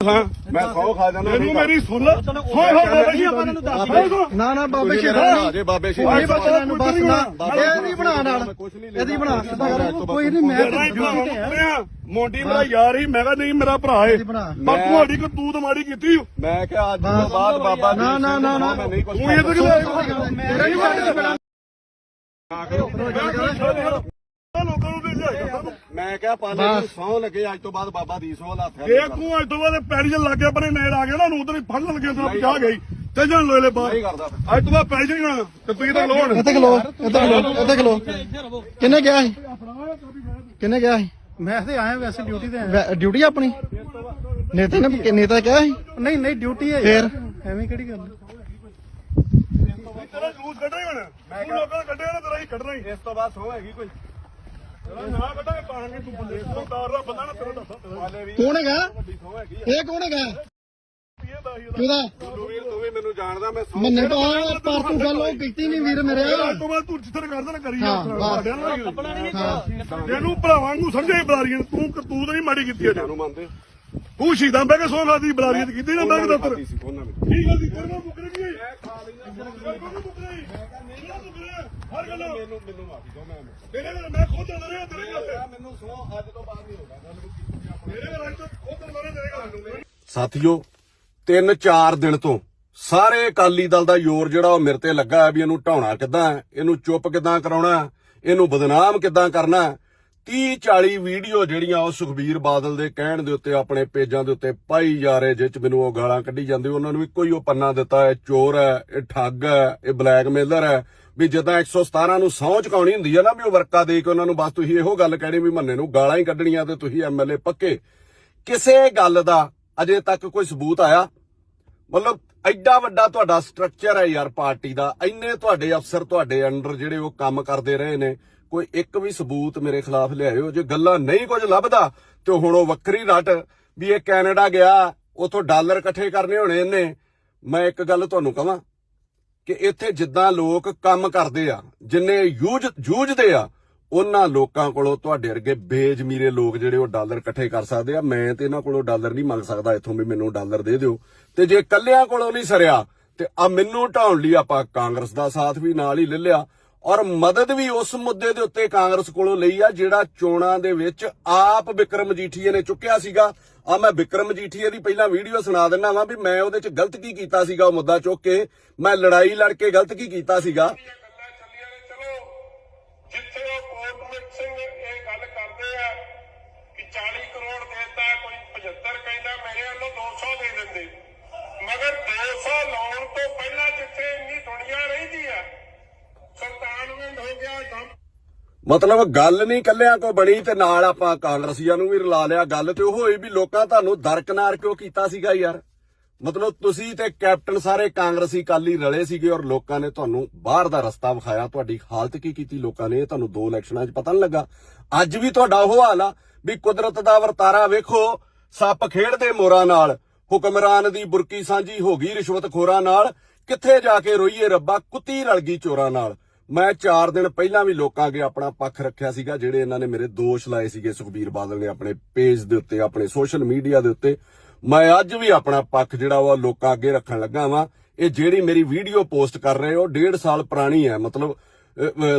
ਹਾਂ ਮੈਂ ਸੌ ਖਾ ਜਾਣਾ ਇਹਨੂੰ ਮੇਰੀ ਸੁਣ ਲੈ ਹੋਏ ਹੋਏ ਬਾਬਾ ਜੀ ਆਪਾਂ ਨੂੰ ਦੱਸ ਨਾ ਨਾ ਬਾਬੇ ਸ਼ੇਰਾ ਆ ਜੇ ਬਾਬੇ ਸ਼ੇਰ ਕੋਈ ਬੱਚਾ ਨੂੰ ਬਸ ਨਾ ਇਹ ਨਹੀਂ ਬਣਾ ਨਾਲ ਇਹਦੀ ਬਣਾ ਕੋਈ ਨਹੀਂ ਮੈਂ ਮੋਂਡੀ ਮੇਰਾ ਯਾਰ ਹੀ ਮੈਂ ਕਿਹਾ ਨਹੀਂ ਮੇਰਾ ਭਰਾ ਏ ਬਣਾ। ਬਾਪੂ ਸਾਡੀ ਕੋ ਤੂਤ ਮਾੜੀ ਕੀਤੀ ਮੈਂ ਕਿਹਾ ਅੱਜ ਤੋਂ ਬਾਅਦ ਬਾਬਾ ਨਾ, ਨਾ, ਨਾ, ਨਾ। ਮੈਂ ਤੂੰ ਇਹ ਤਾਂ ਮੇਰਾ ਨਹੀਂ ਬਣਦਾ ਲੋਕਾਂ ਨੂੰ ਮੈਂ ਕਿਹਾ ਪਾਲੇ ਨੂੰ ਸੌ ਲੱਗੇ ਅੱਜ ਤੋਂ ਬਾਅਦ ਬਾਬਾ ਦੀ ਸੌ ਹੱਥ ਇਹ ਤੂੰ ਅੱਜ ਤੋਂ ਬਾਅਦ ਪੈੜੀ ਚ ਲੱਗ ਗਿਆ ਪਰੇ ਨੇੜ ਆ ਗਿਆ ਨਾ ਨੂੰ ਉਧਰ ਹੀ ਫੜ ਲੱਗੇ ਤਾਂ ਪਹੁੰਚਾ ਗਈ ਤੇ ਜਾਣ ਲੋਲੇ ਨਹੀਂ ਬਾਹਰ ਕਰਦਾ। ਅੱਜ ਤੋਂ ਬਾਅਦ ਪੈੜੀ ਚ ਨਹੀਂ ਹੋਣਾ ਤੇ ਤੁਸੀਂ ਤਾਂ ਲੋੜ ਇੱਥੇ ਖਲੋ ਇੱਥੇ ਖਲੋ ਇੱਥੇ ਖਲੋ। ਕਿੰਨੇ ਗਿਆ ਸੀ? ਕਿੰਨੇ ਗਿਆ ਸੀ? ਮੈਂ ਤੇ ਆਇਆ ਵੈਸੇ ਡਿਊਟੀ ਤੇ ਆਇਆ। ਡਿਊਟੀ ਆਪਣੀ? ਨੇਤਾ ਨੇ ਨੇਤਾ ਕਿਹਾ ਸੀ? ਨਹੀਂ ਨਹੀਂ ਡਿਊਟੀ ਹੈ। ਫੇਰ? ਐਵੇਂ ਕਿਹੜੀ ਗੱਲ? ਤੇਰਾ ਜਲੂਸ ਕੱਢਣਾ ਹੀ ਹੋਣਾ। ਤੂੰ ਲੋਕਾਂ ਦਾ ਕੱਢਿਆ ਨਾ ਤੇਰਾ ਹੀ ਕੱਢਣਾ ਹੀ। ਇਸ ਤੋਂ ਬਾਅਦ ਸੌ ਹੈਗੀ ਕੋਈ। ਨਾ ਕੱਢਾਂਗੇ ਤਾਂ ਕਿ ਤੂੰ ਬੰਦੇ ਸਰਦਾਰ ਦਾ ਬੰਦਾ ਨਾ ਤੇਰਾ ਦੱਸਾਂ। ਤੇਰਾ ਕੌਣ ਹੈਗਾ? ਇਹ ਕੌਣ ਹੈਗਾ? ਦਾ ਹੀ ਕਿਹਦਾ? ਤੂੰ ਵੀ ਤੂੰ ਵੀ ਮੈਨੂੰ ਜਾਣਦਾ ਮੈਂ ਸੌ ਮੰਨੇ ਤਾਂ ਪਰ ਤੂੰ ਗੱਲ ਉਹ ਕੀਤੀ ਨਹੀਂ ਵੀਰ ਮੇਰੇ ਤੋਂ ਬਾਅਦ ਤੂੰ ਜਿੱਥੇ ਕਰਦਾ ਨਾ ਕਰੀ ਹਾਂ, ਬਸ। ਹਾਂ। ਇਹਨੂੰ ਭਰਾਵਾਂ ਨੂੰ ਸਮਝੇ ਬਲਾਰੀਆਂ ਨੂੰ। ਤੂੰ ਕਰਤੂਤ ਨਹੀਂ ਮਾੜੀ ਕੀਤੀ ਅਜਾ। ਨੂੰ ਮੰਨਦੇ ਤੂੰ ਸ਼ਹੀਦਾਂ ਬਹਿ ਕੇ ਸੌਂ ਖਾਦੀ ਬਲਾਰੀਆਂ ਕੀਤੀ ਨਾ ਬਹਿ ਕੇ ਦਫ਼ਤਰ। ਖਾਧੀ ਸੀ ਉਹਨਾਂ ਨੇ। ਕੀ ਗੱਲ ਦੀ ਤੇਰੇ ਨਾਲ ਮੁਕਰ ਗਈ। ਹਰ ਗੱਲ ਮੈਨੂੰ ਮੈਨੂੰ ਮਾਫੀ ਦਿਓ ਮੈਂ ਤੇਰੇ ਨਾਲ ਮੈਂ ਖੁਦ ਅੰਦਰ ਰਿਹਾ ਤੇਰੇ ਨਾਲ ਮੈਨੂੰ ਸੌ ਅੱਜ ਤੋਂ ਬਾਅਦ ਨਹੀਂ ਹੋਗਾ ਮੇਰੇ ਨਾਲ ਅੱਜ ਤੱਕ ਖੁਦ ਅੰਦਰ ਤੇਰੇ ਨਾਲ ਸਾਥੀਓ 3-4 ਦਿਨ ਤੋਂ ਸਾਰੇ ਅਕਾਲੀ ਦਲ ਦਾ ਜ਼ੋਰ ਜਿਹੜਾ ਉਹ ਮੇਰੇ ਤੇ ਲੱਗਾ ਵੀ ਇਹਨੂੰ ਢਾਉਣਾ ਕਿੱਦਾਂ ਇਹਨੂੰ ਚੁੱਪ ਕਿੱਦਾਂ ਕਰਾਉਣਾ ਇਹਨੂੰ ਬਦਨਾਮ ਕਿੱਦਾਂ ਕਰਨਾ 30-40 ਵੀਡੀਓ ਜਿਹੜੀਆਂ ਉਹ ਸੁਖਬੀਰ ਬਾਦਲ ਦੇ ਕਹਿਣ ਦੇ ਉੱਤੇ, ਆਪਣੇ ਪੇਜਾਂ ਦੇ ਉੱਤੇ ਪਾਈ ਜਾ ਰਹੇ, ਜਿਹ ਚ ਮੈਨੂੰ ਉਹ ਗਾਲਾਂ ਕੱਢੀ ਜਾਂਦੇ। ਉਹਨਾਂ ਨੂੰ ਇੱਕੋ ਹੀ ਉਹ ਪੰਨਾ ਦਿੱਤਾ ਹੈ ਚੋਰ ਹੈ, ਇਹ ਠੱਗ ਹੈ, ਇਹ ਬਲੈਕਮੇਲਰ ਹੈ। ਵੀ ਜਿੱਦਾਂ 117 ਨੂੰ ਸਹੁੰ ਚੁਕਾਉਣੀ ਹੁੰਦੀ ਹੈ ਨਾ ਵੀ ਉਹ ਵਰਕਾ ਦੇ ਕੇ ਉਹਨਾਂ ਨੂੰ ਬਸ ਤੁਸੀਂ ਇਹੋ ਗੱਲ ਕਹਿਣੀ ਵੀ ਮੰਨੇ ਨੂੰ ਗਾਲਾਂ ਹੀ ਕੱਢਣੀਆਂ ਤੇ ਤੁਸੀਂ ਐਮਐਲਏ ਪੱਕੇ। ਕਿਸੇ ਗੱਲ ਦਾ ਅਜੇ ਤੱਕ ਕੋਈ ਸਬੂਤ ਆਇਆ? ਮਤਲਬ ਐਡਾ ਵੱਡਾ ਤੁਹਾਡਾ ਸਟਰਕਚਰ ਹੈ ਯਾਰ ਪਾਰਟੀ ਦਾ। ਇੰਨੇ ਤੁਹਾਡੇ ਅਫਸਰ, ਤੁਹਾਡੇ ਅੰਡਰ ਜਿਹੜੇ ਉਹ ਕੰਮ ਕਰਦੇ ਰਹੇ ਨੇ। ਕੋਈ ਇੱਕ ਵੀ ਸਬੂਤ ਮੇਰੇ ਖਿਲਾਫ ਲਿਆਇਓ। ਜੇ ਗੱਲਾਂ ਨਹੀਂ ਕੁਝ ਲੱਭਦਾ, ਤੇ ਹੁਣ ਉਹ ਵੱਖਰੀ ਰੱਟ ਵੀ ਇਹ ਕੈਨੇਡਾ ਗਿਆ, ਉਥੋਂ ਡਾਲਰ ਇਕੱਠੇ ਕਰਨੇ ਹੋਣੇ ਇਹਨੇ। ਮੈਂ ਇੱਕ ਗੱਲ ਤੁਹਾਨੂੰ ਕਹਾਂ ਕਿ ਇੱਥੇ ਜਿੱਦਾਂ ਲੋਕ ਕੰਮ ਕਰਦੇ ਆ, ਜਿੰਨੇ ਯੂਜ, ਜੂਝਦੇ ਆ, ਉਹਨਾਂ ਲੋਕਾਂ ਕੋਲੋਂ ਤੁਹਾਡੇ ਵਰਗੇ ਬੇਜਮੀਰੇ ਲੋਕ ਜਿਹੜੇ ਉਹ ਡਾਲਰ ਇਕੱਠੇ ਕਰ ਸਕਦੇ ਆ। ਮੈਂ ਤੇ ਇਹਨਾਂ ਕੋਲੋਂ ਡਾਲਰ ਨਹੀਂ ਮੰਗ ਸਕਦਾ, ਇੱਥੋਂ ਵੀ ਮੈਨੂੰ ਡਾਲਰ ਦੇ ਦਿਓ। ਤੇ ਜੇ ਕੱਲਿਆਂ ਕੋਲੋਂ ਨਹੀਂ ਸਰਿਆ, ਤੇ ਆ ਮੈਨੂੰ ਢਾਉਣ ਲਈ ਆਪਾਂ ਕਾਂਗਰਸ ਦਾ ਸਾਥ ਵੀ ਨਾਲ ਹੀ ਲੈ ਲਿਆ। ਔਰ ਮਦਦ ਵੀ ਉਸ ਮੁੱਦੇ ਦੇ ਉੱਤੇ ਕਾਂਗਰਸ ਕੋਲੋਂ ਲਈ ਆ, ਜਿਹੜਾ ਚੋਣਾਂ ਦੇ ਵਿੱਚ ਆਪ ਵਿਕਰਮ ਜੀਠੀਏ ਨੇ ਚੁੱਕਿਆ ਸੀਗਾ। ਆ, ਮੈਂ ਵਿਕਰਮ ਜੀਠੀਏ ਦੀ ਪਹਿਲਾਂ ਵੀਡੀਓ ਸੁਣਾ ਦਿੰਦਾ ਵਾਂ ਵੀ ਮੈਂ ਉਹਦੇ ਚ ਗਲਤ ਕੀ ਕੀਤਾ ਸੀਗਾ ਉਹ ਮੁੱਦਾ ਚੁੱਕ ਕੇ। ਮੈਂ ਲੜਾਈ ਲੜ ਕੇ ਗਲਤ ਕੀ ਕੀਤਾ ਸੀਗਾ। ਜਿੱਥੇ ਉਹ ਕੋਟਮਿਕ ਸਿੰਘ ਇਹ ਗੱਲ ਕਰਦੇ ਆ ਕਿ 40 ਕਰੋੜ ਦੇਤਾ, ਕੋਈ 75 ਕਹਿੰਦਾ ਮੇਰੇ ਵੱਲੋਂ 200 ਦੇ ਦਿੰਦੇ। ਮਗਰ 200 ਲਾਉਣ ਤੋਂ ਪਹਿਲਾਂ ਜਿੱਥੇ ਇੰਨੀ ਦੁਨੀਆ ਰਹਿੰਦੀ ਆ ਸੁਲਤਾਨਵਿੰਦ ਹੋ ਗਿਆ ਦਮ ਮਤਲਬ ਗੱਲ ਨਹੀਂ ਕੱਲਿਆਂ ਕੋ ਬਣੀ ਤੇ ਨਾਲ ਆਪਾਂ ਕਾਂਗਰਸੀਆਂ ਨੂੰ ਵੀ ਰਲਾ ਲਿਆ ਗੱਲ ਤੇ ਉਹ ਹੋਈ ਵੀ ਲੋਕਾਂ ਤੁਹਾਨੂੰ ਦਰਕਨਾਰ ਕਿਉਂ ਕੀਤਾ ਸੀਗਾ ਯਾਰ? ਮਤਲਬ ਤੁਸੀਂ ਤੇ ਕੈਪਟਨ ਸਾਰੇ ਕਾਂਗਰਸੀ ਕਾਲੀ ਰਲੇ ਸੀਗੇ ਔਰ ਲੋਕਾਂ ਨੇ ਤੁਹਾਨੂੰ ਬਾਹਰ ਦਾ ਰਸਤਾ ਵਿਖਾਇਆ। ਤੁਹਾਡੀ ਹਾਲਤ ਕੀ ਕੀਤੀ ਲੋਕਾਂ ਨੇ? ਇਹ ਤੁਹਾਨੂੰ ਦੋ ਇਲੈਕਸ਼ਨਾਂ 'ਚ ਪਤਾ ਨਹੀਂ ਲੱਗਾ। ਅੱਜ ਵੀ ਤੁਹਾਡਾ ਉਹ ਹਾਲ ਆ ਵੀ ਕੁਦਰਤ ਦਾ ਵਰਤਾਰਾ ਵੇਖੋ, ਸੱਪ ਖੇਡਦੇ ਮੋਰਾਂ ਨਾਲ, ਹੁਕਮਰਾਨ ਦੀ ਬੁਰਕੀ ਸਾਂਝੀ ਹੋ ਗਈ ਰਿਸ਼ਵਤਖੋਰਾਂ ਨਾਲ, ਕਿੱਥੇ ਜਾ ਕੇ ਰੋਈਏ ਰੱਬਾ, ਕੁੱਤੀ ਰਲ ਗਈ ਚੋਰਾਂ ਨਾਲ। ਮੈਂ 4 ਦਿਨ ਪਹਿਲਾਂ ਵੀ ਲੋਕਾਂ ਅੱਗੇ ਆਪਣਾ ਪੱਖ ਰੱਖਿਆ ਸੀਗਾ, ਜਿਹੜੇ ਇਹਨਾਂ ਨੇ ਮੇਰੇ ਦੋਸ਼ ਲਾਏ ਸੀਗੇ ਸੁਖਬੀਰ ਬਾਦਲ ਨੇ ਆਪਣੇ ਪੇਜ ਦੇ ਉੱਤੇ, ਆਪਣੇ ਸੋਸ਼ਲ ਮੀਡੀਆ ਦੇ ਉੱਤੇ। ਮੈਂ ਅੱਜ ਵੀ ਆਪਣਾ ਪੱਖ ਜਿਹੜਾ ਉਹ ਲੋਕਾਂ ਅੱਗੇ ਰੱਖਣ ਲੱਗਾ ਵਾਂ। ਇਹ ਜਿਹੜੀ ਮੇਰੀ ਵੀਡੀਓ ਪੋਸਟ ਕਰ ਰਹੇ ਹੋ, ਡੇਢ ਸਾਲ ਪੁਰਾਣੀ ਹੈ। ਮਤਲਬ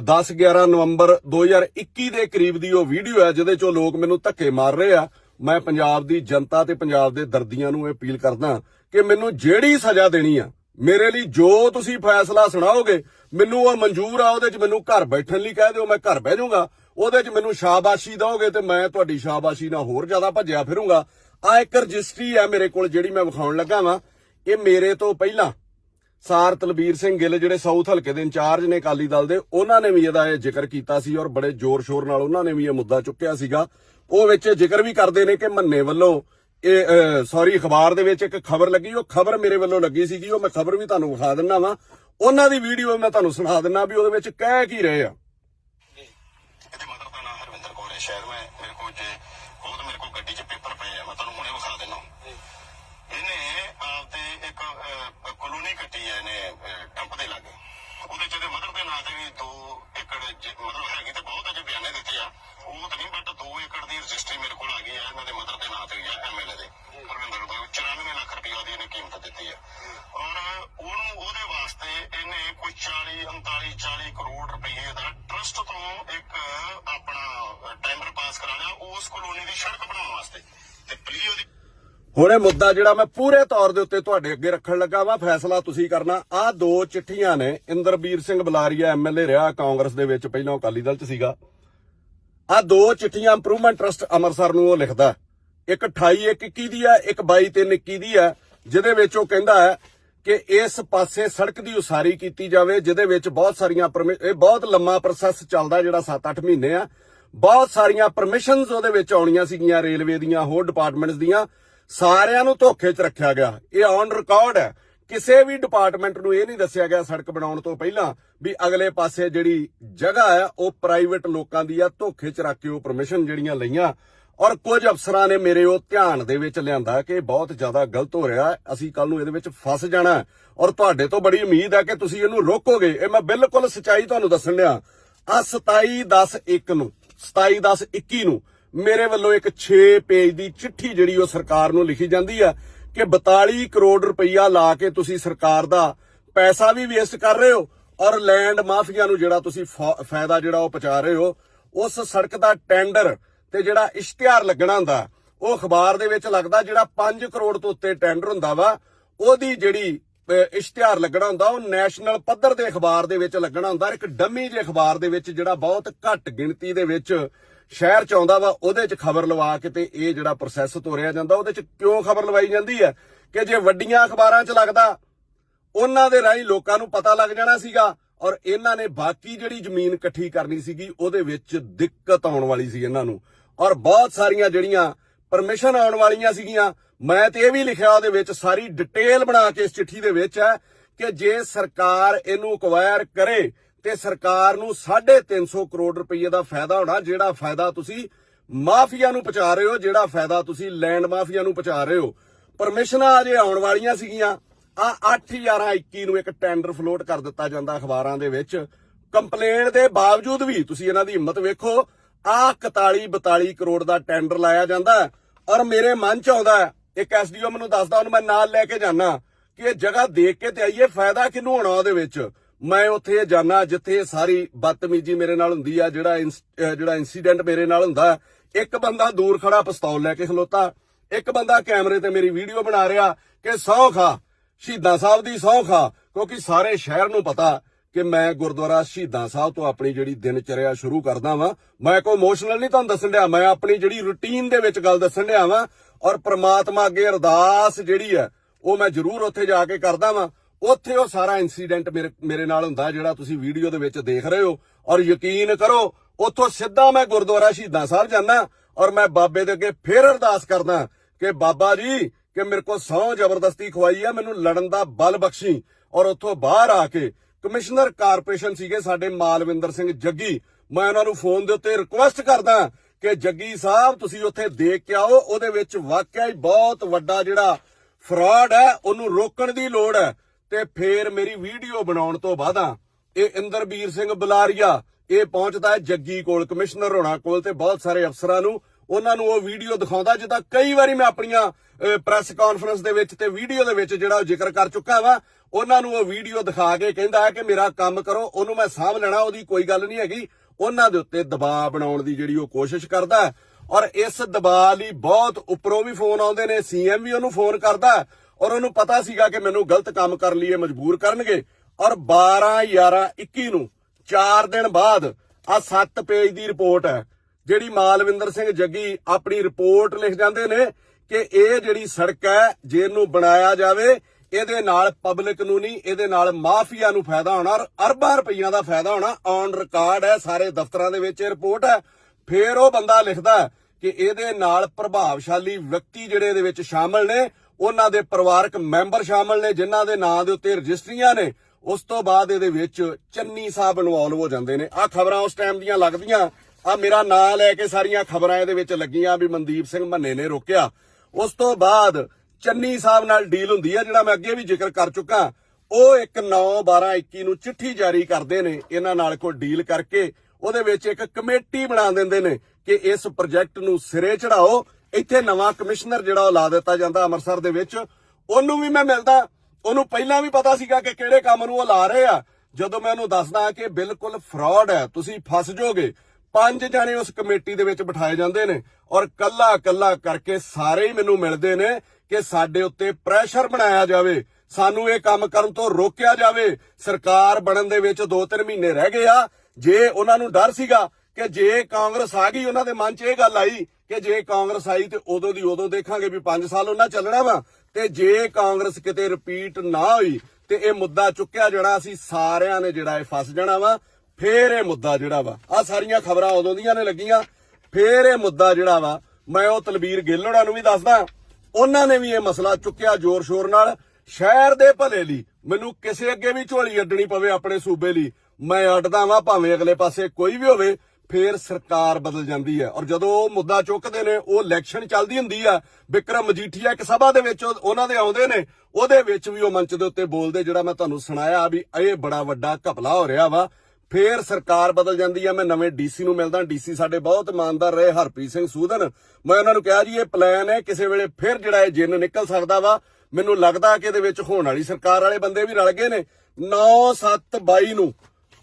10 11 ਨਵੰਬਰ 2021 ਦੇ ਕਰੀਬ ਦੀ ਉਹ ਵੀਡੀਓ ਹੈ, ਜਿਹਦੇ ਚੋਂ ਲੋਕ ਮੈਨੂੰ ਧੱਕੇ ਮਾਰ ਰਹੇ ਆ। ਮੈਂ ਪੰਜਾਬ ਦੀ ਜਨਤਾ ਤੇ ਪੰਜਾਬ ਦੇ ਦਰਦੀਆਂ ਨੂੰ ਇਹ ਅਪੀਲ ਕਰਦਾ ਕਿ ਮੈਨੂੰ ਜਿਹੜੀ ਸਜ਼ਾ ਦੇਣੀ ਆ ਮੇਰੇ ਲਈ ਜੋ ਤੁਸੀਂ ਫੈਸਲਾ ਸੁਣਾਓਗੇ, ਮੈਨੂੰ ਉਹ ਮਨਜ਼ੂਰ ਆ, ਉਹਦੇ 'ਚ ਮੈਨੂੰ ਘਰ ਬੈਠਣ ਲਈ ਕਹਿ ਦਿਓ, ਮੈਂ ਘਰ ਬਹਿ ਜਾਊਂਗਾ। ਉਹਦੇ 'ਚ ਮੈਨੂੰ ਸ਼ਾਬਾਸ਼ੀ ਦਿਓਗੇ ਤੇ ਮੈਂ ਤੁਹਾਡੀ ਸ਼ਾਬਾਸ਼ੀ ਨਾਲ ਹੋਰ ਜ਼ਿਆਦਾ ਭੱਜਿਆ ਫਿਰੂੰਗਾ। ਆ ਇੱਕ ਰਜਿਸਟਰੀ ਹੈ ਮੇਰੇ ਕੋਲ ਜਿਹੜੀ ਮੈਂ ਵਿਖਾਉਣ ਲੱਗਾ ਵਾਂ। ਇਹ ਮੇਰੇ ਤੋਂ ਪਹਿਲਾਂ ਸਾਰ ਤਲਬੀਰ ਸਿੰਘ ਗਿੱਲ, ਜਿਹੜੇ ਸਾਊਥ ਹਲਕੇ ਦੇ ਇੰਚਾਰਜ ਨੇ ਅਕਾਲੀ ਦਲ ਦੇ, ਉਹਨਾਂ ਨੇ ਵੀ ਇਹਦਾ ਇਹ ਜ਼ਿਕਰ ਕੀਤਾ ਸੀ ਔਰ ਬੜੇ ਜ਼ੋਰ ਸ਼ੋਰ ਨਾਲ ਉਹਨਾਂ ਨੇ ਵੀ ਇਹ ਮੁੱਦਾ ਚੁੱਕਿਆ ਸੀਗਾ। ਉਹ ਵਿੱਚ ਜ਼ਿਕਰ ਵੀ ਕਰਦੇ ਨੇ ਕਿ ਮੰਨੇ ਵੱਲੋਂ ਇਹ ਸੌਰੀ ਅਖਬਾਰ ਦੇ ਵਿੱਚ ਇੱਕ ਖਬਰ ਲੱਗੀ ਉਹ ਖਬਰ ਮੇਰੇ ਵੱਲੋਂ ਲੱਗੀ ਸੀਗੀ ਉਹ ਮੈਂ ਖਬਰ ਵੀ ਤੁਹਾਨੂੰ ਵਿਖਾ ਦਿੰਦਾ ਵਾਂ। ਉਹਨਾਂ ਦੀ ਵੀਡੀਓ ਮੈਂ ਤੁਹਾਨੂੰ ਸੁਣਾ ਦਿੰਦਾ ਵੀ ਉਹਦੇ ਵਿੱਚ ਕਹਿ ਕੀ ਰਹੇ ਆ। ਇਹਦੇ ਮਦਰ ਦਾ ਨਾਮ ਹਰਵਿੰਦਰ ਕੌਰ ਹੈ ਸ਼ਾਇਦ ਮੈਂ ਮੇਰੇ ਕੋਲ ਜੇ ਖੁਦ ਮੇਰੇ ਕੋਲ ਗੱਡੀ 'ਚ ਪੇਪਰ ਪਏ ਆ ਮੈਂ ਤੁਹਾਨੂੰ ਹੁਣੇ ਵਿਖਾ ਦਿੰਦਾ ਇਹਨੇ ਆਪਦੇ ਇੱਕ ਅਹ, ਕਲੋਨੀ ਕੱਟੀ ਹੈ ਇਹਨੇ ਅਹ, ਟੰਪ ਦੇ ਲਾਗੇ। ਉਹਦੇ 'ਚ ਇਹਦੇ ਮਦਰ ਦੇ ਨਾਂ ਤੇ ਵੀ 2 ਏਕੜ ਜ- ਮਤਲਬ ਹੈਗੀ ਤੇ ਬਹੁਤ ਅਜੇ ਬਿਆਨੇ ਦਿੱਤੇ ਆ। ਬਹੁਤ ਨਹੀਂ ਬਟ 2 ਏਕੜ ਦੀ ਰਜਿਸਟਰੀ ਮੇਰੇ ਕੋਲ ਆ ਗਈ ਹੈ। ਇਹਨਾਂ ਦੇ ਮਦਰ ਦੇ ਨਾਂ ਤੇ ਹੈ ਐਮਐਲਏ ਦੇ। ਪਰਮਿੰਦਰ ਦਾ 94 ਲੱਖ ਰੁਪਏ ਉਹਦੀ ਇਹਨੇ ਕੀਮਤ ਦਿੱਤੀ ਹੈ। ਔਰ ਉਹਨੂੰ, ਉਹਦੇ ਵਾਸਤੇ ਇਹਨੇ ਕੋਈ 40 39 40 ਕਰੋੜ ਰੁਪਏ ਦਾ ਟਰਸਟ ਤੋਂ ਇੱਕ, ਆਪਣਾ ਟੈਂਡਰ ਪਾਸ ਕਰਾ ਲਿਆ ਉਸ ਕਲੋਨੀ ਦੀ ਸੜਕ ਬਣਾਉਣ ਵਾਸਤੇ। ਤੇ ਪਲੀ ਉਹਦੀ ਹੁਣ ਇਹ ਮੁੱਦਾ ਜਿਹੜਾ ਮੈਂ ਪੂਰੇ ਤੌਰ ਦੇ ਉੱਤੇ ਤੁਹਾਡੇ ਅੱਗੇ ਰੱਖਣ ਲੱਗਾ ਵਾ, ਫੈਸਲਾ ਤੁਸੀਂ ਕਰਨਾ। ਆਹ ਦੋ ਚਿੱਠੀਆਂ ਨੇ, ਇੰਦਰਬੀਰ ਸਿੰਘ ਬਲਾਰੀਆ ਐਮਐਲਏ ਰਿਹਾ, ਕਾਂਗਰਸ ਦੇ ਵਿੱਚ, ਪਹਿਲਾਂ ਅਕਾਲੀ ਦਲ 'ਚ ਸੀਗਾ। ਆ ਦੋ ਚਿੱਠੀਆਂ ਇੰਪਰੂਵਮੈਂਟ ਟਰਸਟ ਅੰਮ੍ਰਿਤਸਰ ਨੂੰ ਉਹ ਲਿਖਦਾ ਇੱਕ 28 ਇੱਕ 21 ਦੀ ਹੈ, ਇੱਕ 22 ਤਿੰਨ 21 ਦੀ ਹੈ, ਜਿਹਦੇ ਵਿੱਚ ਉਹ ਕਹਿੰਦਾ ਹੈ ਕਿ ਇਸ ਪਾਸੇ ਸੜਕ ਦੀ ਉਸਾਰੀ ਕੀਤੀ ਜਾਵੇ, ਜਿਹਦੇ ਵਿੱਚ ਬਹੁਤ ਸਾਰੀਆਂ ਪਰਮਿ- ਇਹ ਬਹੁਤ ਲੰਮਾ ਪ੍ਰੋਸੈਸ ਚੱਲਦਾ ਜਿਹੜਾ 7-8 ਮਹੀਨੇ ਆ। ਬਹੁਤ ਸਾਰੀਆਂ ਪਰਮਿਸ਼ਨਸ ਉਹਦੇ ਵਿੱਚ ਆਉਣੀਆਂ ਸੀਗੀਆਂ, ਰੇਲਵੇ ਦੀਆਂ, ਹੋਰ ਡਿਪਾਰਟਮੈਂਟਸ ਦੀਆਂ। ਸਾਰਿਆਂ ਨੂੰ ਧੋਖੇ 'ਚ ਰੱਖਿਆ ਗਿਆ। ਇਹ ਔਨ ਰਿਕਾਰਡ ਹੈ। ਕਿਸੇ ਵੀ ਡਿਪਾਰਟਮੈਂਟ ਨੂੰ ਇਹ ਨਹੀਂ ਦੱਸਿਆ ਗਿਆ ਸੜਕ ਬਣਾਉਣ ਤੋਂ ਪਹਿਲਾਂ ਵੀ ਅਗਲੇ ਪਾਸੇ ਜਿਹੜੀ ਜਗ੍ਹਾ ਹੈ ਉਹ ਪ੍ਰਾਈਵੇਟ ਲੋਕਾਂ ਦੀ ਆ, ਧੋਖੇ 'ਚ ਰੱਖ ਕੇ ਉਹ ਪਰਮਿਸ਼ਨ ਜਿਹੜੀਆਂ ਲਈਆਂ। ਔਰ ਕੁਝ ਅਫਸਰਾਂ ਨੇ ਮੇਰੇ ਉਹ ਧਿਆਨ ਦੇ ਵਿੱਚ ਲਿਆਂਦਾ ਕਿ ਬਹੁਤ ਜ਼ਿਆਦਾ ਗਲਤ ਹੋ ਰਿਹਾ, ਅਸੀਂ ਕੱਲ ਨੂੰ ਇਹਦੇ ਵਿੱਚ ਫਸ ਜਾਣਾ। ਔਰ ਤੁਹਾਡੇ ਤੋਂ ਬੜੀ ਉਮੀਦ ਹੈ ਕਿ ਤੁਸੀਂ ਇਹਨੂੰ ਰੋਕੋਗੇ। ਇਹ ਮੈਂ ਬਿਲਕੁਲ ਸੱਚਾਈ ਤੁਹਾਨੂੰ ਦੱਸਣ ਲਿਆ ਆ 27 10 1 ਨੂੰ 27 10 21 ਨੂੰ ਮੇਰੇ ਵੱਲੋਂ ਇੱਕ 6 ਪੇਜ ਦੀ ਚਿੱਠੀ ਜਿਹੜੀ ਉਹ ਸਰਕਾਰ ਨੂੰ ਲਿਖੀ ਜਾਂਦੀ ਹੈ ਕਿ 42 ਕਰੋੜ ਰੁਪਈਆ ਲਾ ਕੇ ਤੁਸੀਂ ਸਰਕਾਰ ਦਾ ਪੈਸਾ ਵੀ ਵੇਸਟ ਕਰ ਰਹੇ ਹੋ ਔਰ ਲੈਂਡ ਮਾਫੀਆ ਨੂੰ ਜਿਹੜਾ ਤੁਸੀਂ ਫਾਇਦਾ ਜਿਹੜਾ ਉਹ ਪਹੁੰਚਾ ਰਹੇ ਹੋ, ਉਸ ਸੜਕ ਦਾ ਟੈਂਡਰ ਤੇ ਜਿਹੜਾ ਇਸ਼ਤਿਹਾਰ ਲੱਗਣਾ ਹੁੰਦਾ, ਉਹ ਅਖਬਾਰ ਦੇ ਵਿੱਚ ਲੱਗਦਾ ਜਿਹੜਾ 5 ਕਰੋੜ ਤੋਂ ਉੱਤੇ ਟੈਂਡਰ ਹੁੰਦਾ ਵਾ, ਉਹਦੀ ਜਿਹੜੀ ਇਸ਼ਤਿਹਾਰ ਲੱਗਣਾ ਹੁੰਦਾ, ਉਹ ਨੈਸ਼ਨਲ ਪੱਧਰ ਦੇ ਅਖਬਾਰ ਦੇ ਵਿੱਚ ਲੱਗਣਾ ਹੁੰਦਾ ਇੱਕ ਡੰਮੀ ਜਿਹੇ ਅਖਬਾਰ ਦੇ ਵਿੱਚ ਜਿਹੜਾ ਬਹੁਤ ਘੱਟ ਗਿਣਤੀ ਦੇ ਵਿੱਚ ਸ਼ਹਿਰ ਚ ਆਉਂਦਾ ਵਾ, ਉਹਦੇ ਚ ਖਬਰ ਲਵਾ ਕੇ ਤੇ ਇਹ ਜਿਹੜਾ ਪ੍ਰੋਸੈਸ ਤੋਰਿਆ ਜਾਂਦਾ, ਉਹਦੇ ਚ ਕਿਉਂ ਖਬਰ ਲਵਾਈ ਜਾਂਦੀ ਹੈ? ਕਿ ਜੇ ਵੱਡੀਆਂ ਅਖਬਾਰਾਂ 'ਚ ਲੱਗਦਾ, ਉਹਨਾਂ ਦੇ ਰਾਹੀਂ ਲੋਕਾਂ ਨੂੰ ਪਤਾ ਲੱਗ ਜਾਣਾ ਸੀਗਾ ਔਰ ਇਹਨਾਂ ਨੇ ਬਾਕੀ ਜਿਹੜੀ ਜ਼ਮੀਨ ਇਕੱਠੀ ਕਰਨੀ ਸੀਗੀ, ਉਹਦੇ ਵਿੱਚ ਦਿੱਕਤ ਆਉਣ ਵਾਲੀ ਸੀ ਇਹਨਾਂ ਨੂੰ। ਔਰ ਬਹੁਤ ਸਾਰੀਆਂ ਜਿਹੜੀਆਂ ਪਰਮਿਸ਼ਨ ਆਉਣ ਵਾਲੀਆਂ ਸੀਗੀਆਂ, ਮੈਂ ਤੇ ਇਹ ਵੀ ਲਿਖਿਆ ਉਹਦੇ ਵਿੱਚ, ਸਾਰੀ ਡਿਟੇਲ ਬਣਾ ਕੇ ਇਸ ਚਿੱਠੀ ਦੇ ਵਿੱਚ ਹੈ ਕਿ ਜੇ ਸਰਕਾਰ ਇਹਨੂੰ ਅਕਵਾਇਰ ਕਰੇ ਤੇ ਸਰਕਾਰ ਨੂੰ 350 ਕਰੋੜ ਰੁਪਏ ਦਾ ਫਾਇਦਾ ਹੋਣਾ ਜਿਹੜਾ ਫਾਇਦਾ ਤੁਸੀਂ ਮਾਫੀਆ ਨੂੰ ਪਹੁੰਚਾ ਰਹੇ ਹੋ ਜਿਹੜਾ ਫਾਇਦਾ ਤੁਸੀਂ ਲੈਂਡ ਮਾਫੀਆ ਨੂੰ ਪਹੁੰਚਾ ਰਹੇ ਹੋ। ਪਰਮਿਸ਼ਨਾਂ ਅਜੇ ਆਉਣ ਵਾਲੀਆਂ ਸੀਗੀਆਂ। ਆ 8/11/21 ਨੂੰ ਇੱਕ ਟੈਂਡਰ ਫਲੋਟ ਕਰ ਦਿੱਤਾ ਜਾਂਦਾ ਅਖਬਾਰਾਂ ਦੇ ਵਿੱਚ। ਕੰਪਲੇਂਟ ਦੇ ਬਾਵਜੂਦ ਵੀ ਤੁਸੀਂ ਇਹਨਾਂ ਦੀ ਹਿੰਮਤ ਵੇਖੋ ਆ 41 42 ਕਰੋੜ ਦਾ ਟੈਂਡਰ ਲਾਇਆ ਜਾਂਦਾ ਔਰ ਮੇਰੇ ਮਨ ਚ ਆਉਂਦਾ ਹੈ, ਇੱਕ ਐਸਡੀਓ ਮੈਨੂੰ ਦੱਸਦਾ ਉਹਨੂੰ ਮੈਂ ਨਾਲ ਲੈ ਕੇ ਜਾਣਾ ਕਿ ਇਹ ਜਗ੍ਹਾ ਦੇਖ ਕੇ ਤੇ ਆਈਏ ਫਾਇਦਾ ਕਿਹਨੂੰ ਹੋਣਾ ਉਹਦੇ ਵਿੱਚ? ਮੈਂ ਉੱਥੇ ਜਾਣਾ ਜਿੱਥੇ ਇਹ ਸਾਰੀ ਬਦਤਮੀਜੀ ਮੇਰੇ ਨਾਲ ਹੁੰਦੀ ਆ, ਜਿਹੜਾ ਇੰਸ- ਜਿਹੜਾ ਇਨਸੀਡੈਂਟ ਮੇਰੇ ਨਾਲ ਹੁੰਦਾ ਇੱਕ ਬੰਦਾ ਦੂਰ ਖੜਾ ਪਿਸਤੌਲ ਲੈ ਕੇ ਖਲੋਤਾ। ਇੱਕ ਬੰਦਾ ਕੈਮਰੇ ਤੇ ਮੇਰੀ ਵੀਡੀਓ ਬਣਾ ਰਿਹਾ ਕਿ ਸਹੁੰ ਖਾ, ਸ਼ਹੀਦਾਂ ਸਾਹਿਬ ਦੀ ਸਹੁੰ ਖਾ, ਕਿਉਂਕਿ ਸਾਰੇ ਸ਼ਹਿਰ ਨੂੰ ਪਤਾ ਕਿ ਮੈਂ ਗੁਰਦੁਆਰਾ ਸ਼ਹੀਦਾਂ ਸਾਹਿਬ ਤੋਂ ਆਪਣੀ ਜਿਹੜੀ ਦਿਨ ਚਰਿਆ ਸ਼ੁਰੂ ਕਰਦਾ ਵਾਂ। ਮੈਂ ਕੋਈ ਇਮੋਸ਼ਨਲ ਨਹੀਂ ਤੁਹਾਨੂੰ ਦੱਸਣ ਡਿਆ, ਮੈਂ ਆਪਣੀ ਜਿਹੜੀ ਰੁਟੀਨ ਦੇ ਵਿੱਚ ਗੱਲ ਦੱਸਣ ਡਿਆ ਵਾਂ। ਔਰ ਪ੍ਰਮਾਤਮਾ ਅੱਗੇ ਅਰਦਾਸ ਜਿਹੜੀ ਹੈ ਉਹ ਮੈਂ ਜ਼ਰੂਰ ਉੱਥੇ ਜਾ ਕੇ ਕਰਦਾ ਵਾਂ। ਉੱਥੇ ਉਹ ਸਾਰਾ ਇਨਸੀਡੈਂਟ ਮੇਰੇ ਮੇਰੇ ਨਾਲ ਹੁੰਦਾ ਜਿਹੜਾ ਤੁਸੀਂ ਵੀਡੀਓ ਦੇ ਵਿੱਚ ਦੇਖ ਰਹੇ ਹੋ। ਔਰ ਯਕੀਨ ਕਰੋ, ਉੱਥੋਂ ਸਿੱਧਾ ਮੈਂ ਗੁਰਦੁਆਰਾ ਸ਼ਹੀਦਾਂ ਸਾਹਿਬ ਜਾਂਦਾ ਔਰ ਮੈਂ ਬਾਬੇ ਦੇ ਅੱਗੇ ਫੇਰ ਅਰਦਾਸ ਕਰਦਾ ਕਿ ਬਾਬਾ ਜੀ, ਕਿ ਮੇਰੇ ਕੋ ਸਹੁੰ ਜ਼ਬਰਦਸਤੀ ਖਵਾਈ ਆ, ਮੈਨੂੰ ਲੜਨ ਦਾ ਬਲ ਬਖਸ਼ੀ। ਔਰ ਉੱਥੋਂ ਬਾਹਰ ਆ ਕੇ ਕਮਿਸ਼ਨਰ ਕਾਰਪੋਰੇਸ਼ਨ ਸੀਗੇ ਸਾਡੇ ਮਾਲਵਿੰਦਰ ਸਿੰਘ ਜੱਗੀ। ਮੈਂ ਉਹਨਾਂ ਨੂੰ ਫੋਨ ਦੇ ਉੱਤੇ ਰਿਕੁਐਸਟ ਕਰਦਾ ਕਿ ਜੱਗੀ ਸਾਹਿਬ, ਤੁਸੀਂ ਉੱਥੇ ਦੇਖ ਕੇ ਆਓ, ਉਹਦੇ ਵਿੱਚ ਵਾਕਿਆ ਹੀ ਬਹੁਤ ਵੱਡਾ ਜਿਹੜਾ ਫਰਾਡ ਹੈ, ਉਹਨੂੰ ਰੋਕਣ ਦੀ ਲੋੜ ਹੈ। ਤੇ ਫੇਰ ਮੇਰੀ ਵੀਡੀਓ ਬਣਾਉਣ ਤੋਂ ਬਾਅਦਾਂ ਇਹ ਇੰਦਰਬੀਰ ਸਿੰਘ ਬੁਲਾਰੀਆ, ਇਹ ਪਹੁੰਚਦਾ ਹੈ ਜੱਗੀ ਕੋਲ, ਕਮਿਸ਼ਨਰ ਹੋਣਾ ਕੋਲ ਤੇ ਬਹੁਤ ਸਾਰੇ ਅਫਸਰਾਂ ਨੂੰ। ਉਹਨਾਂ ਨੂੰ ਉਹ ਵੀਡੀਓ ਦਿਖਾਉਂਦਾ ਜਿੱਦਾਂ ਕਈ ਵਾਰੀ ਮੈਂ ਆਪਣੀਆਂ ਪ੍ਰੈਸ ਕਾਨਫਰੰਸ ਦੇ ਵਿੱਚ ਤੇ ਵੀਡੀਓ ਦੇ ਵਿੱਚ ਜਿਹੜਾ ਜ਼ਿਕਰ ਕਰ ਚੁੱਕਾ ਵਾ, ਉਹਨਾਂ ਨੂੰ ਉਹ ਵੀਡੀਓ ਦਿਖਾ ਕੇ ਕਹਿੰਦਾ ਹੈ ਕਿ ਮੇਰਾ ਕੰਮ ਕਰੋ, ਉਹਨੂੰ ਮੈਂ ਸਾਂਭ ਲੈਣਾ, ਉਹਦੀ ਕੋਈ ਗੱਲ ਨਹੀਂ ਹੈਗੀ। ਉਹਨਾਂ ਦੇ ਉੱਤੇ ਦਬਾਅ ਬਣਾਉਣ ਦੀ ਜਿਹੜੀ ਉਹ ਕੋਸ਼ਿਸ਼ ਕਰਦਾ ਔਰ ਇਸ ਦਬਾਅ ਲਈ ਬਹੁਤ ਉੱਪਰੋਂ ਵੀ ਫੋਨ ਆਉਂਦੇ ਨੇ, ਸੀਐਮ ਵੀ ਉਹਨੂੰ ਫੋਨ ਕਰਦਾ ਔਰ ਉਹਨੂੰ ਪਤਾ ਸੀਗਾ ਕਿ ਮੈਨੂੰ ਗਲਤ ਕੰਮ ਕਰਨ ਲਈ ਇਹ ਮਜਬੂਰ ਕਰਨਗੇ। ਔਰ 12 11 21 ਨੂੰ 4 ਦਿਨ ਬਾਅਦ ਆ 7 ਪੇਜ ਦੀ ਰਿਪੋਰਟ ਹੈ, ਜਿਹੜੀ ਮਾਲਵਿੰਦਰ ਸਿੰਘ ਜੱਗੀ ਆਪਣੀ ਰਿਪੋਰਟ ਲਿਖ ਜਾਂਦੇ ਨੇ ਕਿ ਇਹ ਜਿਹੜੀ ਸੜਕ ਹੈ ਜੇ ਇਹਨੂੰ ਬਣਾਇਆ ਜਾਵੇ, ਇਹਦੇ ਨਾਲ ਪਬਲਿਕ ਨੂੰ ਨਹੀਂ, ਇਹਦੇ ਨਾਲ ਮਾਫੀਆ ਨੂੰ ਫਾਇਦਾ ਹੋਣਾ ਔਰ ਅਰਬਾਂ ਰੁਪਈਆਂ ਦਾ ਫਾਇਦਾ ਹੋਣਾ ਔਨ ਰਿਕਾਰਡ ਹੈ, ਸਾਰੇ ਦਫ਼ਤਰਾਂ ਦੇ ਵਿੱਚ ਇਹ ਰਿਪੋਰਟ ਹੈ। ਫੇਰ ਉਹ ਬੰਦਾ ਲਿਖਦਾ ਕਿ ਇਹਦੇ ਨਾਲ ਪ੍ਰਭਾਵਸ਼ਾਲੀ ਵਿਅਕਤੀ ਜਿਹੜੇ ਇਹਦੇ ਵਿੱਚ ਸ਼ਾਮਲ ਨੇ ਉਹਨਾਂ ਦੇ ਪਰਿਵਾਰਕ ਮੈਂਬਰ ਸ਼ਾਮਲ ਨੇ, ਜਿਨ੍ਹਾਂ ਦੇ ਨਾਂ ਦੇ ਉੱਤੇ ਰਜਿਸਟਰੀਆਂ ਨੇ, ਉਸ ਤੋਂ ਬਾਅਦ ਇਹਦੇ ਵਿੱਚ ਚੰਨੀ ਸਾਹਿਬ ਇਨਵੋਲਵ ਹੋ ਜਾਂਦੇ ਨੇ। ਆ ਖਬਰਾਂ ਉਸ ਟਾਈਮ ਦੀਆਂ ਲੱਗਦੀਆਂ। ਆ ਮੇਰਾ ਨਾਂ ਲੈ ਕੇ ਸਾਰੀਆਂ ਖਬਰਾਂ ਇਹਦੇ ਵਿੱਚ ਲੱਗੀਆਂ ਵੀ ਮਨਦੀਪ ਸਿੰਘ ਮੰਨੇ ਨੇ ਰੋਕਿਆ। ਉਸ ਤੋਂ ਬਾਅਦ ਚੰਨੀ ਸਾਹਿਬ ਨਾਲ ਡੀਲ ਹੁੰਦੀ ਹੈ ਜਿਹੜਾ ਮੈਂ ਅੱਗੇ ਵੀ ਜ਼ਿਕਰ ਕਰ ਚੁੱਕਾ। ਉਹ ਇੱਕ 9 12 21 ਨੂੰ ਚਿੱਠੀ ਜਾਰੀ ਕਰਦੇ ਨੇ, ਇਹਨਾਂ ਨਾਲ ਕੋਈ ਡੀਲ ਕਰਕੇ। ਉਹਦੇ ਵਿੱਚ ਇੱਕ ਕਮੇਟੀ ਬਣਾ ਦਿੰਦੇ ਨੇ ਕਿ ਇਸ ਪ੍ਰੋਜੈਕਟ ਨੂੰ ਸਿਰੇ ਚੜਾਓ। ਇੱਥੇ ਨਵਾਂ ਕਮਿਸ਼ਨਰ ਜਿਹੜਾ ਉਹ ਲਾ ਦਿੱਤਾ ਜਾਂਦਾ ਅੰਮ੍ਰਿਤਸਰ ਦੇ ਵਿੱਚ। ਉਹਨੂੰ ਵੀ ਮੈਂ ਮਿਲਦਾ। ਉਹਨੂੰ ਪਹਿਲਾਂ ਵੀ ਪਤਾ ਸੀਗਾ ਕਿ ਕਿਹੜੇ ਕੰਮ ਨੂੰ ਉਹ ਲਾ ਰਹੇ ਆ। ਜਦੋਂ ਮੈਂ ਉਹਨੂੰ ਦੱਸਦਾ ਕਿ ਬਿਲਕੁਲ ਫਰਾਡ ਹੈ, ਤੁਸੀਂ ਫਸ ਜਾਓਗੇ। ਪੰਜ ਜਾਣੇ ਉਸ ਕਮੇਟੀ ਦੇ ਵਿੱਚ ਬਿਠਾਏ ਜਾਂਦੇ ਨੇ ਔਰ ਕੱਲਾ ਕੱਲਾ ਕਰਕੇ ਸਾਰੇ ਹੀ ਮੈਨੂੰ ਮਿਲਦੇ ਨੇ ਕਿ ਸਾਡੇ ਉੱਤੇ ਪ੍ਰੈਸ਼ਰ ਬਣਾਇਆ ਜਾਵੇ। ਸਾਨੂੰ ਇਹ ਕੰਮ ਕਰਨ ਤੋਂ ਰੋਕਿਆ ਜਾਵੇ। ਸਰਕਾਰ ਬਣਨ ਦੇ ਵਿੱਚ 2-3 ਮਹੀਨੇ ਰਹਿ ਗਏ ਆ। ਜੇ ਉਹਨਾਂ ਨੂੰ ਡਰ ਸੀਗਾ ਕਿ ਜੇ ਕਾਂਗਰਸ ਆ ਗਈ, ਉਹਨਾਂ ਦੇ ਮਨ 'ਚ ਇਹ ਗੱਲ ਆਈ ਕਿ ਜੇ ਕਾਂਗਰਸ ਆਈ ਤੇ ਉਦੋਂ ਦੀ ਉਦੋਂ ਦੇਖਾਂਗੇ ਵੀ 5 ਸਾਲ ਉਹਨਾਂ ਚੱਲਣਾ ਵਾ। ਤੇ ਜੇ ਕਾਂਗਰਸ ਕਿਤੇ ਰਿਪੀਟ ਨਾ ਹੋਈ ਤੇ ਇਹ ਮੁੱਦਾ ਚੁੱਕਿਆ ਜਿਹੜਾ ਅਸੀਂ ਸਾਰਿਆਂ ਨੇ ਜਿਹੜਾ ਇਹ ਫਸ ਜਾਣਾ ਵਾ, ਫੇਰ ਇਹ ਮੁੱਦਾ ਜਿਹੜਾ ਵਾ। ਆ ਸਾਰੀਆਂ ਖਬਰਾਂ ਉਦੋਂ ਦੀਆਂ ਨੇ ਲੱਗੀਆਂ, ਫੇਰ ਇਹ ਮੁੱਦਾ ਜਿਹੜਾ ਵਾ, ਮੈਂ ਉਹ ਤਲਬੀਰ ਗਿੱਲ ਨੂੰ ਵੀ ਦੱਸਦਾ। ਉਹਨਾਂ ਨੇ ਵੀ ਇਹ ਮਸਲਾ ਚੁੱਕਿਆ ਜ਼ੋਰ ਸ਼ੋਰ ਨਾਲ। ਸ਼ਹਿਰ ਦੇ ਭਲੇ ਲਈ ਮੈਨੂੰ ਕਿਸੇ ਅੱਗੇ ਵੀ ਝੋਲੀ ਅੱਡਣੀ ਪਵੇ ਆਪਣੇ ਸੂਬੇ ਲਈ, ਮੈਂ ਅੱਡਦਾ ਵਾਂ, ਭਾਵੇਂ ਅਗਲੇ ਪਾਸੇ ਕੋਈ ਵੀ ਹੋਵੇ। ਫੇਰ ਸਰਕਾਰ ਬਦਲ ਜਾਂਦੀ ਹੈ। ਔਰ ਜਦੋਂ ਉਹ ਮੁੱਦਾ ਚੁੱਕਦੇ ਨੇ, ਉਹ ਇਲੈਕਸ਼ਨ ਚੱਲਦੀ ਹੁੰਦੀ ਆ ਵਿਕਰਮ ਮਜੀਠੀਆ ਇੱਕ ਸਭਾ ਦੇ ਵਿੱਚ ਉਹਨਾਂ ਦੇ ਆਉਂਦੇ ਨੇ। ਉਹਦੇ ਵਿੱਚ ਵੀ ਉਹ ਮੰਚ ਦੇ ਉੱਤੇ ਬੋਲਦੇ, ਜਿਹੜਾ ਮੈਂ ਤੁਹਾਨੂੰ ਸੁਣਾਇਆ ਵੀ ਇਹ ਬੜਾ ਵੱਡਾ ਘਪਲਾ ਹੋ ਰਿਹਾ ਵਾ। ਫੇਰ ਸਰਕਾਰ ਬਦਲ ਜਾਂਦੀ ਆ ਮੈਂ ਨਵੇਂ ਡੀਸੀ ਨੂੰ ਮਿਲਦਾ। ਡੀਸੀ ਸਾਡੇ ਬਹੁਤ ਇਮਾਨਦਾਰ ਰਹੇ, ਹਰਪ੍ਰੀਤ ਸਿੰਘ ਸੂਦਨ। ਮੈਂ ਉਹਨਾਂ ਨੂੰ ਕਿਹਾ, ਜੀ, ਇਹ ਪਲਾਨ ਹੈ। ਕਿਸੇ ਵੇਲੇ ਫਿਰ ਜਿਹੜਾ ਇਹ ਜਿੰਨ ਨਿਕਲ ਸਕਦਾ ਵਾ, ਮੈਨੂੰ ਲੱਗਦਾ ਕਿ ਇਹਦੇ ਵਿੱਚ ਹੋਣ ਵਾਲੀ ਸਰਕਾਰ ਵਾਲੇ ਬੰਦੇ ਵੀ ਰਲ ਗਏ ਨੇ। 9-7-22 ਨੂੰ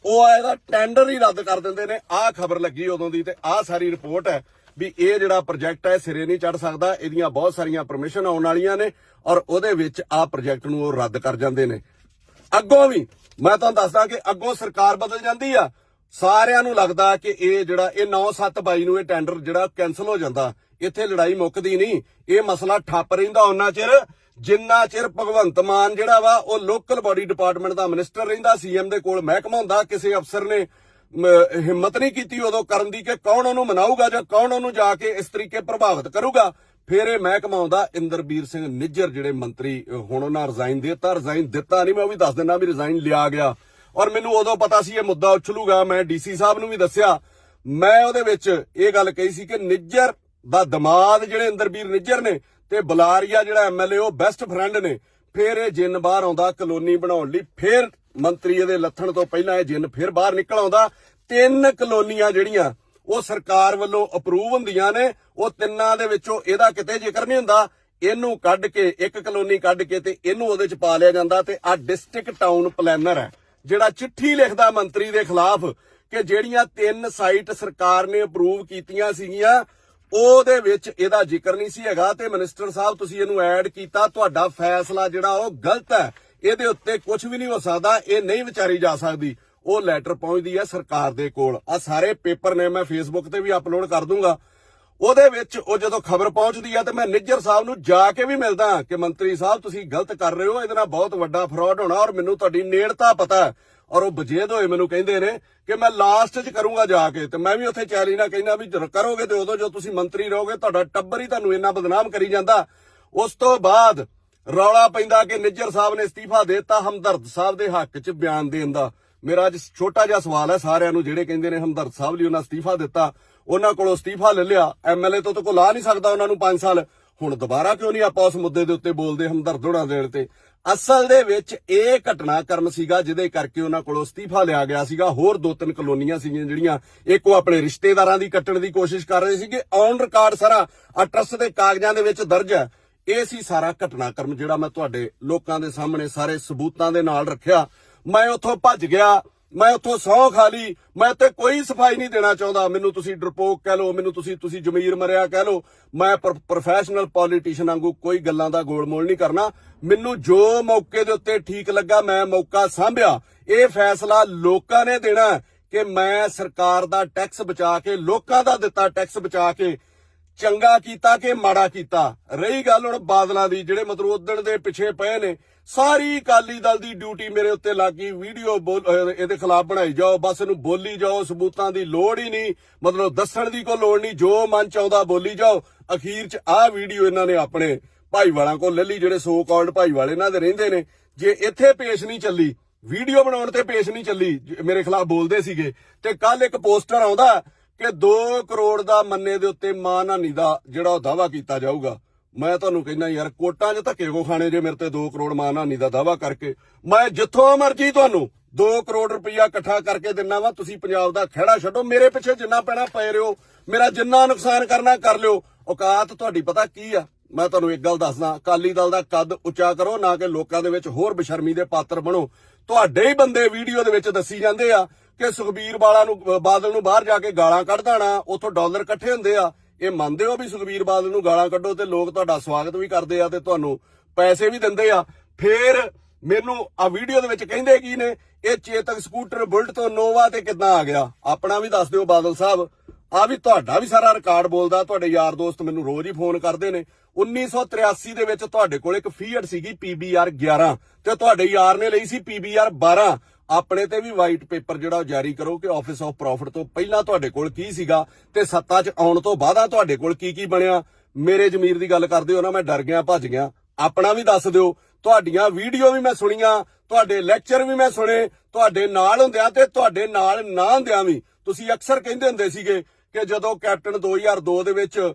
ਉਹ ਆ ਇਹਦਾ ਟੈਂਡਰ ਹੀ ਰੱਦ ਕਰ ਦਿੰਦੇ ਨੇ। ਆਹ ਖਬਰ ਲੱਗੀ ਉਦੋਂ ਦੀ ਤੇ ਆਹ ਸਾਰੀ ਰਿਪੋਰਟ ਹੈ ਵੀ ਇਹ ਜਿਹੜਾ ਪ੍ਰੋਜੈਕਟ ਹੈ, ਸਿਰੇ ਨਹੀਂ ਚੜ ਸਕਦਾ। ਇਹਦੀਆਂ ਬਹੁਤ ਸਾਰੀਆਂ ਪਰਮਿਸ਼ਨ ਆਉਣ ਵਾਲੀਆਂ ਨੇ ਔਰ ਉਹਦੇ ਵਿੱਚ ਆਹ ਪ੍ਰੋਜੈਕਟ ਨੂੰ ਉਹ ਰੱਦ ਕਰ ਜਾਂਦੇ ਨੇ। ਅੱਗੋਂ ਵੀ ਮੈਂ ਤੁਹਾਨੂੰ ਦੱਸਦਾ ਕਿ ਅੱਗੋਂ ਸਰਕਾਰ ਬਦਲ ਜਾਂਦੀ ਆ। ਸਾਰਿਆਂ ਨੂੰ ਲੱਗਦਾ ਕਿ ਇਹ ਜਿਹੜਾ ਇਹ 9-7-22 ਨੂੰ ਇਹ ਟੈਂਡਰ ਜਿਹੜਾ ਕੈਨਸਲ ਹੋ ਜਾਂਦਾ। ਇੱਥੇ ਲੜਾਈ ਮੁੱਕਦੀ ਨਹੀਂ। ਇਹ ਮਸਲਾ ਠੱਪ ਰਹਿੰਦਾ ਉਹਨਾਂ ਚਿਰ। ਜਿੰਨਾ ਚਿਰ ਭਗਵੰਤ ਮਾਨ ਜਿਹੜਾ ਵਾ, ਉਹ ਲੋਕਲ ਬਾਡੀ ਡਿਪਾਰਟਮੈਂਟ ਦਾ ਮਿਨਿਸਟਰ ਰਹਿੰਦਾ ਸੀਐਮ ਦੇ ਕੋਲ ਮਹਿਕਮਾ ਹੁੰਦਾ, ਕਿਸੇ ਅਫਸਰ ਨੇ ਹਿੰਮਤ ਨਹੀਂ ਕੀਤੀ ਉਦੋਂ ਕਰਨ ਦੀ ਕਿ ਕੌਣ ਉਹਨੂੰ ਮਨਾਊਗਾ ਜਾਂ ਕੌਣ ਉਹਨੂੰ ਜਾ ਕੇ ਇਸ ਤਰੀਕੇ ਪ੍ਰਭਾਵਿਤ ਕਰੂਗਾ, ਫਿਰ ਇਹ ਮਹਿਕਮਾ ਆਉਂਦਾ, ਇੰਦਰਬੀਰ ਸਿੰਘ ਨਿੱਜਰ ਜਿਹੜੇ ਮੰਤਰੀ ਹੁਣ ਉਹਨਾਂ ਰਿਜ਼ਾਈਨ ਦਿੱਤਾ ਰਿਜ਼ਾਈਨ ਦਿੱਤਾ ਨਹੀਂ, ਮੈਂ ਉਹ ਵੀ ਦੱਸ ਦਿੰਦਾ ਵੀ ਰਿਜ਼ਾਈਨ ਲਿਆ ਗਿਆ। ਔਰ ਮੈਨੂੰ ਉਦੋਂ ਪਤਾ ਸੀ ਇਹ ਮੁੱਦਾ ਉਛਲੂਗਾ, ਮੈਂ ਡੀਸੀ ਸਾਹਿਬ ਨੂੰ ਵੀ ਦੱਸਿਆ। ਮੈਂ ਉਹਦੇ ਵਿੱਚ ਇਹ ਗੱਲ ਕਹੀ ਸੀ ਕਿ ਨਿੱਜਰ ਦਾ ਦਿਮਾਗ ਜਿਹੜੇ ਇੰਦਰਬੀਰ ਨਿੱਜਰ ਨੇ ਤੇ ਬੁਲਾਰੀਆ ਜਿਹੜਾ ਐਮਐਲਏ ਉਹ ਬੈਸਟ ਫਰੈਂਡ ਨੇ। ਫਿਰ ਇਹ ਜਿੰਨ ਬਾਹਰ ਆਉਂਦਾ, ਕਲੋਨੀ ਬਣਾਉਣ ਲਈ। ਫਿਰ ਮੰਤਰੀ ਇਹਦੇ ਲੱਥਣ ਤੋਂ ਪਹਿਲਾਂ ਇਹ ਜਿੰਨ ਫਿਰ ਬਾਹਰ ਨਿਕਲ ਆਉਂਦਾ। ਤਿੰਨ ਕਲੋਨੀਆਂ ਜਿਹੜੀਆਂ, ਉਹ ਸਰਕਾਰ ਵੱਲੋਂ ਅਪਰੂਵ ਹੁੰਦੀਆਂ ਨੇ। ਉਹ ਤਿੰਨਾਂ ਦੇ ਵਿੱਚੋਂ ਇਹਦਾ ਕਿਤੇ ਜ਼ਿਕਰ ਨਹੀਂ ਹੁੰਦਾ। ਇਹਨੂੰ ਕੱਢ ਕੇ, ਇੱਕ ਕਲੋਨੀ ਕੱਢ ਕੇ ਤੇ ਇਹਨੂੰ ਉਹਦੇ ਚ ਪਾ ਲਿਆ ਜਾਂਦਾ ਤੇ ਆ ਡਿਸਟ੍ਰਿਕਟ ਟਾਊਨ ਪਲੈਨਰ ਹੈ, ਜਿਹੜਾ ਚਿੱਠੀ ਲਿਖਦਾ ਮੰਤਰੀ ਦੇ ਖਿਲਾਫ ਕਿ ਜਿਹੜੀਆਂ ਤਿੰਨ ਸਾਈਟ ਸਰਕਾਰ ਨੇ ਅਪਰੂਵ ਕੀਤੀਆਂ ਸੀਗੀਆਂ ਉਹਦੇ ਵਿੱਚ ਇਹਦਾ ਜ਼ਿਕਰ ਨਹੀਂ ਸੀ ਹੈਗਾ ਤੇ ਮਿਨਿਸਟਰ ਸਾਹਿਬ, ਤੁਸੀਂ ਇਹਨੂੰ ਐਡ ਕੀਤਾ, ਤੁਹਾਡਾ ਫੈਸਲਾ ਜਿਹੜਾ ਉਹ ਗਲਤ ਹੈ। ਇਹਦੇ ਉੱਤੇ ਕੁਝ ਵੀ ਨਹੀਂ ਹੋ ਸਕਦਾ, ਇਹ ਨਹੀਂ ਵਿਚਾਰੀ ਜਾ ਸਕਦੀ। ਉਹ ਲੈਟਰ ਪਹੁੰਚਦੀ ਹੈ ਸਰਕਾਰ ਦੇ ਕੋਲ। ਆ ਸਾਰੇ ਪੇਪਰ ਨੇ, ਮੈਂ ਫੇਸਬੁੱਕ ਤੇ ਵੀ ਅਪਲੋਡ ਕਰ ਦੂੰਗਾ। ਉਹਦੇ ਵਿੱਚ ਉਹ ਜਦੋਂ ਖਬਰ ਪਹੁੰਚਦੀ ਆ ਤੇ ਮੈਂ ਨਿੱਜਰ ਸਾਹਿਬ ਨੂੰ ਜਾ ਕੇ ਵੀ ਮਿਲਦਾ ਕਿ ਮੰਤਰੀ ਸਾਹਿਬ, ਤੁਸੀਂ ਗਲਤ ਕਰ ਰਹੇ ਹੋ, ਇਹਦੇ ਨਾਲ ਬਹੁਤ ਵੱਡਾ ਫਰਾਡ ਹੋਣਾ ਔਰ ਮੈਨੂੰ ਤੁਹਾਡੀ ਨੇੜਤਾ ਪਤਾ ਹੈ। ਔਰ ਉਹ ਬਜੇਦ ਹੋਏ ਮੈਨੂੰ ਕਹਿੰਦੇ ਨੇ ਕਿ ਮੈਂ ਲਾਸਟ 'ਚ ਕਰੂੰਗਾ ਜਾ ਕੇ ਤੇ ਮੈਂ ਵੀ ਉੱਥੇ ਚੈਲੰਜ ਨਾਲ ਕਹਿੰਦਾ ਵੀ ਕਰੋਗੇ ਤੇ ਉਦੋਂ ਜੋ ਤੁਸੀਂ ਮੰਤਰੀ ਰਹੋਗੇ, ਤੁਹਾਡਾ ਟੱਬਰ ਹੀ ਤੁਹਾਨੂੰ ਇੰਨਾ ਬਦਨਾਮ ਕਰੀ ਜਾਂਦਾ। ਉਸ ਤੋਂ ਬਾਅਦ ਰੌਲਾ ਪੈਂਦਾ ਕਿ ਨਿੱਜਰ ਸਾਹਿਬ ਨੇ ਅਸਤੀਫਾ ਦਿੱਤਾ, ਹਮਦਰਦ ਸਾਹਿਬ ਦੇ ਹੱਕ 'ਚ ਬਿਆਨ ਦੇਣ ਦਾ। ਮੇਰਾ ਅੱਜ ਛੋਟਾ ਜਿਹਾ ਸਵਾਲ ਹੈ, ਸਾਰਿਆਂ ਨੂੰ ਜਿਹੜੇ ਕਹਿੰਦੇ ਨੇ ਹਮਦਰਦ ਸਾਹਿਬ ਲਈ ਉਹਨਾਂ ਅਸਤੀਫਾ ਦਿੱਤਾ, ਉਹਨਾਂ ਕੋਲੋਂ ਅਸਤੀਫਾ ਲੈ ਲਿਆ। ਐਮਐਲਏ ਤੋਂ ਤਾਂ ਕੋ ਲਾ ਨਹੀਂ ਸਕਦਾ ਉਹਨਾਂ ਨੂੰ 5 ਸਾਲ। ਹੁਣ ਦੁਬਾਰਾ ਕਿਉਂ ਨਹੀਂ ਆਪਾਂ ਉਸ ਮੁੱਦੇ ਦੇ ਉੱਤੇ ਬੋਲਦੇ ਹਮਦਰਦ ਹੋਣਾ ਦੇਣ ਤੇ? ਅਸਲ ਦੇ ਵਿੱਚ ਇਹ ਘਟਨਾਕ੍ਰਮ ਸੀਗਾ, ਜਿਹਦੇ ਕਰਕੇ ਉਹਨਾਂ ਕੋਲੋਂ ਅਸਤੀਫਾ ਲਿਆ ਗਿਆ ਸੀਗਾ। ਹੋਰ ਦੋ ਤਿੰਨ ਕਲੋਨੀਆਂ ਸੀਗੀਆਂ ਜਿਹੜੀਆਂ, ਇੱਕ ਉਹ ਆਪਣੇ ਰਿਸ਼ਤੇਦਾਰਾਂ ਦੀ ਕੱਟਣ ਦੀ ਕੋਸ਼ਿਸ਼ ਕਰ ਰਹੇ ਸੀਗੇ। ਔਨ ਰਿਕਾਰਡ ਸਾਰਾ ਆ ਦੇ ਕਾਗਜ਼ਾਂ ਦੇ ਵਿੱਚ ਦਰਜ ਹੈ। ਇਹ ਸੀ ਸਾਰਾ ਘਟਨਾਕ੍ਰਮ ਜਿਹੜਾ ਮੈਂ ਤੁਹਾਡੇ ਲੋਕਾਂ ਦੇ ਸਾਹਮਣੇ ਸਾਰੇ ਸਬੂਤਾਂ ਦੇ ਨਾਲ ਰੱਖਿਆ। ਮੈਂ ਉੱਥੋਂ ਭੱਜ ਗਿਆ। ਮੈਂ ਉੱਥੋਂ ਸਹੁੰ ਖਾ ਲਈ, ਮੈਂ ਤੇ ਕੋਈ ਸਫ਼ਾਈ ਨਹੀਂ ਦੇਣਾ ਚਾਹੁੰਦਾ। ਮੈਨੂੰ ਤੁਸੀਂ ਡਰਪੋਕ ਕਹਿ ਲਓ, ਮੈਨੂੰ ਤੁਸੀਂ ਤੁਸੀਂ ਜ਼ਮੀਰ ਮਰਿਆ ਕਹਿ ਲਓ। ਮੈਂ ਪ੍ਰੋਫੈਸ਼ਨਲ ਪੋਲੀਟੀਸ਼ੀਅਨ ਵਾਂਗੂ ਕੋਈ ਗੱਲਾਂ ਦਾ ਗੋਲਮੋਲ ਨਹੀਂ ਕਰਨਾ। ਮੈਨੂੰ ਜੋ ਮੌਕੇ ਦੇ ਉੱਤੇ ਠੀਕ ਲੱਗਾ, ਮੈਂ ਮੌਕਾ ਸਾਂਭਿਆ। ਇਹ ਫੈਸਲਾ ਲੋਕਾਂ ਨੇ ਦੇਣਾ ਕਿ ਮੈਂ ਸਰਕਾਰ ਦਾ ਟੈਕਸ ਬਚਾ ਕੇ, ਲੋਕਾਂ ਦਾ ਦਿੱਤਾ ਟੈਕਸ ਬਚਾ ਕੇ, ਚੰਗਾ ਕੀਤਾ ਕਿ ਮਾੜਾ ਕੀਤਾ। ਰਹੀ ਗੱਲ ਹੁਣ ਬਾਦਲਾਂ ਦੀ, ਜਿਹੜੇ ਮਤਲਬ ਉਦਣ ਦੇ ਪਿੱਛੇ ਪਏ ਨੇ। ਸਾਰੀ ਅਕਾਲੀ ਦਲ ਦੀ ਡਿਊਟੀ ਮੇਰੇ ਉੱਤੇ ਲੱਗੀ, ਵੀਡੀਓ ਬੋਲ- ਇਹਦੇ ਖਿਲਾਫ ਬਣਾਈ ਜਾਓ, ਬਸ ਇਹਨੂੰ ਬੋਲੀ ਜਾਓ, ਸਬੂਤਾਂ ਦੀ ਲੋੜ ਹੀ ਨਹੀਂ, ਮਤਲਬ ਦੱਸਣ ਦੀ ਕੋਈ ਲੋੜ ਨਹੀਂ, ਜੋ ਮਨ ਚ ਆਉਂਦਾ ਬੋਲੀ ਜਾਓ। ਅਖੀਰ ਚ ਆਹ ਵੀਡੀਓ ਇਹਨਾਂ ਨੇ ਆਪਣੇ ਭਾਈਵਾਲਾਂ ਕੋਲ ਲੈ ਲਈ, ਜਿਹੜੇ ਸੋ ਕਾਲਡ ਭਾਈਵਾਲ ਇਹਨਾਂ ਦੇ ਰਹਿੰਦੇ ਨੇ। ਜੇ ਇੱਥੇ ਪੇਸ਼ ਨਹੀਂ ਚੱਲੀ, ਵੀਡੀਓ ਬਣਾਉਣ ਤੇ ਪੇਸ਼ ਨਹੀਂ ਚੱਲੀ ਮੇਰੇ ਖਿਲਾਫ ਬੋਲਦੇ ਸੀਗੇ, ਤੇ ਕੱਲ ਇੱਕ ਪੋਸਟਰ ਆਉਂਦਾ ਕਿ 2 ਕਰੋੜ ਦਾ ਮੰਨੇ ਦੇ ਉੱਤੇ ਮਾਨਹਾਨੀ ਦਾ ਜਿਹੜਾ ਉਹ ਦਾਵਾ ਕੀਤਾ ਜਾਊਗਾ। ਮੈਂ ਤੁਹਾਨੂੰ ਕਹਿੰਦਾ ਯਾਰ, ਕੋਟਾਂ 'ਚ ਧੱਕੇ ਕੋ ਖਾਣੇ ਜੇ ਮੇਰੇ ਤੇ 2 ਕਰੋੜ ਮਾਨਹਾਨੀ ਦਾ ਦਾਵਾ ਕਰਕੇ? ਮੈਂ ਜਿੱਥੋਂ ਮਰਜ਼ੀ ਤੁਹਾਨੂੰ 2 ਕਰੋੜ ਰੁਪਈਆ ਇਕੱਠਾ ਕਰਕੇ ਦਿੰਨਾ ਵਾ, ਤੁਸੀਂ ਪੰਜਾਬ ਦਾ ਖਹਿੜਾ ਛੱਡੋ। ਮੇਰੇ ਪਿੱਛੇ ਜਿੰਨਾ ਪੈਣਾ ਪਏ ਰਿਓ ਮੇਰਾ ਜਿੰਨਾ ਨੁਕਸਾਨ ਕਰਨਾ ਕਰ ਲਿਓ। ਔਕਾਤ ਤੁਹਾਡੀ ਪਤਾ ਕੀ ਆ? ਮੈਂ ਤੁਹਾਨੂੰ ਇੱਕ ਗੱਲ ਦੱਸਦਾ, ਅਕਾਲੀ ਦਲ ਦਾ ਕੱਦ ਉੱਚਾ ਕਰੋ, ਨਾ ਕਿ ਲੋਕਾਂ ਦੇ ਵਿੱਚ ਹੋਰ ਬਸ਼ਰਮੀ ਦੇ ਪਾਤਰ ਬਣੋ। ਤੁਹਾਡੇ ਹੀ ਬੰਦੇ ਵੀਡੀਓ ਦੇ ਵਿੱਚ ਦੱਸੀ ਜਾਂਦੇ ਆ ਕਿ ਸੁਖਬੀਰ ਵਾਲਾ ਨੂੰ, ਬਾਦਲ ਨੂੰ ਬਾਹਰ ਜਾ ਕੇ ਗਾਲਾਂ ਕੱਢ ਦੇਣਾ, ਉਥੋਂ ਡਾਲਰ ਇਕੱਠੇ ਹੁੰਦੇ ਆ। ਇਹ ਮੰਨਦੇ ਹੋ ਵੀ ਸੁਖਬੀਰ ਬਾਦਲ ਨੂੰ ਗਾਲਾਂ ਕੱਢੋ ਤੇ ਲੋਕ ਤੁਹਾਡਾ ਸਵਾਗਤ ਵੀ ਕਰਦੇ ਆ ਤੇ ਤੁਹਾਨੂੰ ਪੈਸੇ ਵੀ ਦਿੰਦੇ ਆ। ਫੇਰ ਮੈਨੂੰ ਆ ਵੀਡੀਓ ਦੇ ਵਿੱਚ ਕਹਿੰਦੇ ਕੀ ਨੇ, ਇਹ ਚੇਤਕ ਸਕੂਟਰ ਬੁਲਟ ਤੋਂ ਨੋਵਾ ਤੇ ਕਿੱਦਾਂ ਆ ਗਿਆ? ਆਪਣਾ ਵੀ ਦੱਸ ਦਿਓ ਬਾਦਲ ਸਾਹਿਬ। ਆ ਵੀ ਤੁਹਾਡਾ ਵੀ ਸਾਰਾ ਰਿਕਾਰਡ ਬੋਲਦਾ, ਤੁਹਾਡੇ ਯਾਰ ਦੋਸਤ ਮੈਨੂੰ ਰੋਜ਼ ਹੀ ਫੋਨ ਕਰਦੇ ਨੇ। 1983 ਦੇ ਵਿੱਚ ਤੁਹਾਡੇ ਕੋਲ ਇੱਕ ਫੀਅਟ ਸੀਗੀ PBR 11 ਤੇ ਤੁਹਾਡੇ ਯਾਰ ਨੇ ਲਈ ਸੀ PBR 12 ਆਪਣੇ ਤੇ ਵੀ ਵਾਈਟ ਪੇਪਰ ਜਿਹੜਾ ਉਹ ਜਾਰੀ ਕਰੋ ਕਿ ਆਫਿਸ ਆਫ ਪ੍ਰੋਫਿਟ ਤੋਂ ਪਹਿਲਾਂ ਤੁਹਾਡੇ ਕੋਲ ਕੀ ਸੀਗਾ ਤੇ ਸੱਤਾ 'ਚ ਆਉਣ ਤੋਂ ਬਾਅਦ ਤੁਹਾਡੇ ਕੋਲ ਕੀ ਕੀ ਬਣਿਆ? ਮੇਰੇ ਜ਼ਮੀਰ ਦੀ ਗੱਲ ਕਰਦੇ ਹੋ ਨਾ, ਮੈਂ ਡਰ ਗਿਆ, ਭੱਜ ਗਿਆ। ਆਪਣਾ ਵੀ ਦੱਸ ਦਿਓ। ਤੁਹਾਡੀਆਂ ਵੀਡੀਓ ਵੀ ਮੈਂ ਸੁਣੀਆਂ, ਤੁਹਾਡੇ ਲੈਕਚਰ ਵੀ ਮੈਂ ਸੁਣੇ, ਤੁਹਾਡੇ ਨਾਲ ਹੁੰਦਿਆਂ ਤੇ ਤੁਹਾਡੇ ਨਾਲ ਨਾ ਹੁੰਦਿਆਂ ਵੀ। ਤੁਸੀਂ ਅਕਸਰ ਕਹਿੰਦੇ ਹੁੰਦੇ ਸੀਗੇ ਕਿ ਜਦੋਂ ਕੈਪਟਨ 2002 ਦੇ ਵਿੱਚ